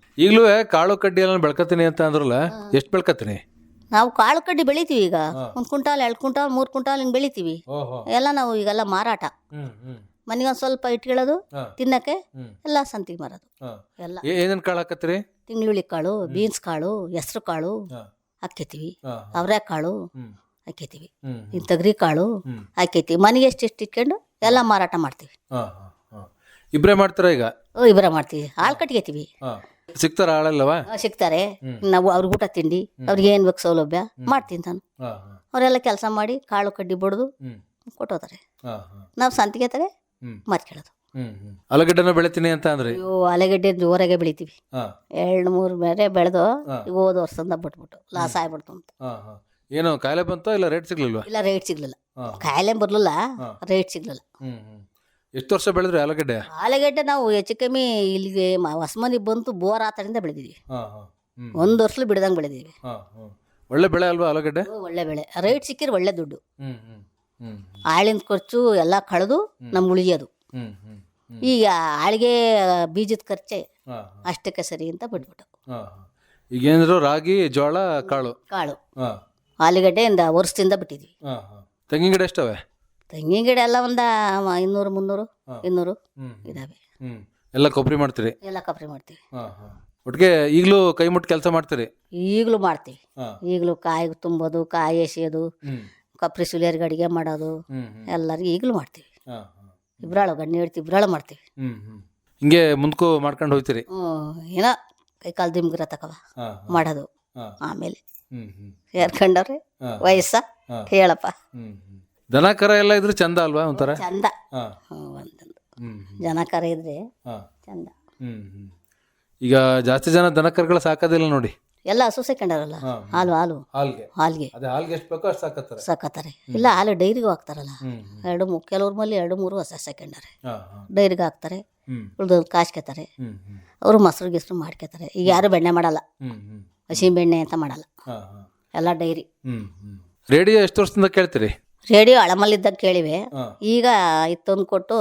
ಕಾಳು ಕಡ್ಡಿ ಎಲ್ಲ ಬೆಳ್ಕತೀನಿ ಅಂತ ಅಂದ್ರಲ್ಲ ಎಷ್ಟು ಬೆಳ್ಕತೀನಿ ನಾವು ಕಾಳು ಕಡ್ಡಿ ಬೆಳಿತೀವಿ ಈಗ. ಒಂದು ಕ್ವಿಂಟಾಲ್ ಎರಡು ಕ್ವಿಂಟಾಲ್ ಮೂರು ಕ್ವಿಂಟಾಲ್ ಹಿಂಗೆ ಬೆಳಿತೀವಿ. ಎಲ್ಲ ನಾವು ಈಗೆಲ್ಲ ಮಾರಾಟ. ಹ್ಮ್ ಹ್ಮ್. ಮನೆಗೆ ಒಂದು ಸ್ವಲ್ಪ ಇಟ್ಕೊಳ್ಳೋದು. ತಿನ್ನಕ್ಕೆ ಎಲ್ಲ ಸಂತಿಗೆ ಮಾರೋದು. ಎಲ್ಲ. ಏನೇನು ಕಾಳು ಹಾಕತ್ತೀರಿ? ತಿಂಗ್ಳುಳ್ಳಿ ಕಾಳು ಬೀನ್ಸ್ ಕಾಳು ಹೆಸ್ರು ಕಾಳು ಹಾ. ಹಾಕ್ಯತೀವಿ ಹಾ, ಹಾ. ಅವರೆ ಕಾಳು ಹ್ಮ್. ಹಾಕ್ಯತೀವಿ ಹ್ಮ್ ಇನ್ನು ತೊಗರಿ ಕಾಳು ಹ್ಮ್. ಹಾಕೈತಿ ಮನೆಗೆ ಎಷ್ಟು ಎಷ್ಟು ಇಟ್ಕೊಂಡು ಎಲ್ಲ ಮಾರಾಟ ಮಾಡ್ತೀವಿ. ಇಬ್ಬರೇ ಮಾಡ್ತೀರಾ ಈಗ? ಓ ಇಬ್ಬರ ಮಾಡ್ತೀವಿ. ಹಾಲು ಕಟ್ಗೆತೀವಿ. ಹಾ. ಸಿಗ್ತಾರ ಆಳಲ್ಲವಾ ಸಿಗ್ತಾರೆ. ನಾವು ಅವ್ರಿಗೆ ಊಟ ತಿಂಡಿ ಅವ್ರಿಗೆ ಏನು ಬೇಕು ಸೌಲಭ್ಯ ಮಾಡ್ತೀನಿ ನಾನು. ಅವರೆಲ್ಲ ಕೆಲಸ ಮಾಡಿ ಕಾಳು ಕಡ್ಡಿ ಬಡ್ದು ಕೊಟ್ಟೋತಾರೆ. ನಾವು ಸಂತಿಗೆ ತಾರೆ ಮಾರ್ಕೊಳ್ಳೋದು. ಹ್ಮ್ ಆಲೂಗಡ್ಡೆನ ಬೆಳಿತೀನಿ ಅಂತ ಅಂದ್ರೆ? ಅಯ್ಯೋ ಆಲೂಗಡ್ಡೆ ಜೋರಾಗೆ ಬೆಳಿತೀವಿ. ಎರಡು ಮೂರು ಬೇರೆ ಬೆಳೆದು ಹೋದ ವರ್ಷದಿಂದ ಬಿಟ್ಬಿಟ್ಟು ಲಾಸ್ ಆಗ್ಬಿಡ್ತು ಅಂತ. ಏನು ಕಾಯಿಲೆ ಬಂತೋ ಇಲ್ಲ ರೇಟ್ ಸಿಗ್ಲಿಲ್ವಾ? ಇಲ್ಲ ರೇಟ್ ಸಿಗ್ಲಿಲ್ಲ. ಕಾಯಿಲೆ ಬರ್ಲಿಲ್ಲ ರೇಟ್ ಸಿಗ್ಲಿಲ್ಲ. ಎಷ್ಟು ವರ್ಷ ಬೆಳೆದ್ರಿ ಆಲೂಗಡ್ಡೆ? ಆಲೂಗಡ್ಡೆ ನಾವು ಹೆಚ್ಚು ಕಮ್ಮಿ ಇಲ್ಲಿಗೆ ಹೊಸಮನಿ ಬಂತು ಬೋರ್ ಆತರಿಂದ ಬೆಳೆದಿದ್ವಿ. ಒಂದು ವರ್ಷಲು ಬಿಡ್ದಂಗೆ ಬೆಳೆದಿದ್ವಿ. ಒಳ್ಳೆ ಬೆಳೆ ಅಲ್ವಾ ಆಲೂಗಡ್ಡೆ? ಒಳ್ಳೆ ಬೆಳೆ. ರೇಟ್ ಸಿಕ್ಕಿದ್ರೆ ಒಳ್ಳೆ ದುಡ್ಡು. ಆಳಿನ ಖರ್ಚು ಎಲ್ಲ ಕಳೆದು ನಮ್ಗೆ ಉಳಿಯೋದು. ಈಗ ಆಳಿಗೆ ಬೀಜದ ಖರ್ಚೆ ಅಷ್ಟಕ್ಕೆ ಸರಿ ಅಂತ ಬಿಟ್ಬಿಟ್ಟು. ಈಗೇನಾದ್ರು ರಾಗಿ ಜೋಳ ಕಾಳು? ಕಾಳು. ಆಲೂಗಡ್ಡೆ ಆಲೂಗಡ್ಡೆಯಿಂದ ವರ್ಷದಿಂದ ಬಿಟ್ಟಿದ್ವಿ. ತೆಂಗಿನ ಗಿಡ ಎಷ್ಟವೆ? ತೆಂಗಿನ ಗಿಡ ಎಲ್ಲ ಒಂದು ಇನ್ನೂರು ಮುನ್ನೂರು. ಇನ್ನೂರು ಇದಾವೆ. ಎಲ್ಲ ಕೊಬ್ಬರಿ ಮಾಡ್ತೀರಿ? ಎಲ್ಲ ಕೊಬ್ಬರಿ ಮಾಡ್ತೀವಿ. ಒಟ್ಟಿಗೆ ಈಗಲೂ ಕೈ ಮುಟ್ಟು ಕೆಲಸ ಮಾಡ್ತೀರಿ? ಈಗಲೂ ಮಾಡ್ತೀವಿ. ಈಗಲೂ ಕಾಯಿ ತುಂಬೋದು ಕಾಯಿ ಎಸೆಯೋದು ಕೊಬ್ಬರಿ ಕಪ್ರಿ ಸುಲಿಯರ್ಗೆ ಅಡುಗೆ ಮಾಡೋದು ಎಲ್ಲರಿಗೂ ಈಗಲೂ ಮಾಡ್ತೀವಿ. ಇಬ್ರಾಳು ಗಣ್ಣಿ ಹಿಡ್ತಿ ಇಬ್ರಾಳು ಮಾಡ್ತೀವಿ. ಹಿಂಗೆ ಮುಂದ್ಕೋ ಮಾಡ್ಕೊಂಡು ಹೋಗ್ತೀರಿ ಏನ ಕೈ ಕಾಲು ದಿಮ್ಗಿರ ತಕವ ಮಾಡೋದು. ಆಮೇಲೆ ಹ್ಮ್ ವಯಸ್ಸ ಹೇಳಪ್ಪ. ದನ ಕರ ಎಲ್ಲ ಇದ್ರೆ ಚಂದ ಅಲ್ವಾ ಒಂಥರ? ಚಂದ. ಹಾ. ಹ್ಞೂ ಒಂದೊಂದು. ಜನ ಕರ ಇದ್ರೆ ಹಾ. ಚಂದ. ಹ್ಞೂ ಈಗ ಜಾಸ್ತಿ ಜನ ದನ ಕರುಗಳು ಸಾಕೋದಿಲ್ಲ ನೋಡಿ. ಎಲ್ಲ ಹಸು ಸೇಕೊಂಡಾರಲ್ಲ ಹಾ. ಹಾಲು ಹಾಲು. ಹಾಲ್ಗೆ. ಹಾಲ್ಗೆ. ಅದೇ ಹಾಲ್ಗೆ ಎಷ್ಟು ಬೇಕೋ ಅಷ್ಟು ಸಾಕತ್ತಾರೆ. ಸಾಕತ್ತಾರೆ. ಇಲ್ಲ ಹಾಲು ಡೈರಿಗೂ ಹಾಕ್ತಾರಲ್ಲ? ಎರಡು ಮೂರು ಕೆಲವ್ರ ಮೇಲೆ ಎರಡು ಮೂರು ಹೊಸ ಸೆಕೆಂಡರೆ. ಹಾ ಹಾ. ಡೈರಿಗೆ ಹಾಕ್ತಾರೆ. ಉಳ್ದವ್ರು ಕಾಸ್ಕೊತಾರೆ ಅವರು ಮೊಸರು ಗಿಸ್ರು ಮಾಡ್ಕೊತಾರೆ. ಈಗ ಯಾರು ಬೆಣ್ಣೆ ಮಾಡಲ್ಲ. ಹಸಿ ಬೆಣ್ಣೆ ಅಂತ ಮಾಡಲ್ಲ. ಹಾ ಹಾ. ಎಲ್ಲ ಡೈರಿ. ರೇಡಿಯೋ ಎಷ್ಟು ವರ್ಷದಿಂದ ಕೇಳ್ತೀರಿ? ರೇಡಿಯೋ ಅಳಮಲ್ಲಿದ್ದಾಗ ಕೇಳಿವೆ. ಹಾ. ಈಗ ಇತ್ತೊಂದು ಕೊಟ್ಟು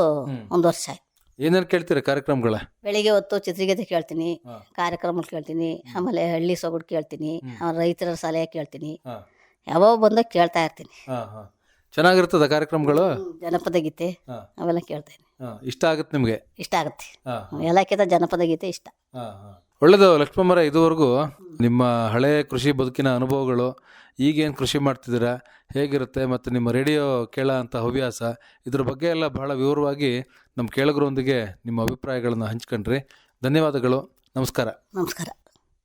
ಒಂದು ವರ್ಷ ಆಯ್ತು. ಏನೇನು ಕೇಳ್ತೀರಾ ಕಾರ್ಯಕ್ರಮಗಳ? ಬೆಳಿಗ್ಗೆ ಹೊತ್ತು ಚಿತ್ರಗೀತೆ ಕೇಳ್ತೀನಿ ಹಾ. ಕಾರ್ಯಕ್ರಮ ಕೇಳ್ತೀನಿ ಆಮೇಲೆ ಹಳ್ಳಿ ಸೊಗಡು ಕೇಳ್ತೀನಿ ಆಮೇಲೆ ರೈತರ ಸಲಹೆ ಕೇಳ್ತೀನಿ. ಹಾ. ಯಾವಾಗ ಬಂದಾಗ ಕೇಳ್ತಾ ಇರ್ತೀನಿ. ಹಾ ಹಾ. ಚೆನ್ನಾಗಿರ್ತದ ಕಾರ್ಯಕ್ರಮಗಳು? ಜನಪದ ಗೀತೆ ಹಾ. ಅವೆಲ್ಲ ಕೇಳ್ತೀನಿ ಹಾ ಇಷ್ಟ ಆಗುತ್ತೆ ನಿಮಗೆ? ಇಷ್ಟ ಆಗುತ್ತೆ. ಎಲ್ಲ ಎಲ್ಲಕ್ಕಿಂತ ಜನಪದ ಗೀತೆ ಇಷ್ಟ. ಒಳ್ಳೇದು ಲಕ್ಷ್ಮಮ್ಮರ ಇದುವರೆಗೂ ನಿಮ್ಮ ಹಳೆ ಕೃಷಿ ಬದುಕಿನ ಅನುಭವಗಳು ಈಗೇನು ಕೃಷಿ ಮಾಡ್ತಿದ್ದೀರಾ ಹೇಗಿರುತ್ತೆ ಮತ್ತು ನಿಮ್ಮ ರೇಡಿಯೋ ಕೇಳೋ ಅಂಥ ಹವ್ಯಾಸ, ಇದ್ರ ಬಗ್ಗೆ ಎಲ್ಲ ಬಹಳ ವಿವರವಾಗಿ ನಮ್ಮ ಕೇಳಗರೊಂದಿಗೆ ನಿಮ್ಮ ಅಭಿಪ್ರಾಯಗಳನ್ನು ಹಂಚ್ಕೊಂಡ್ರಿ. ಧನ್ಯವಾದಗಳು. ನಮಸ್ಕಾರ. ನಮಸ್ಕಾರ.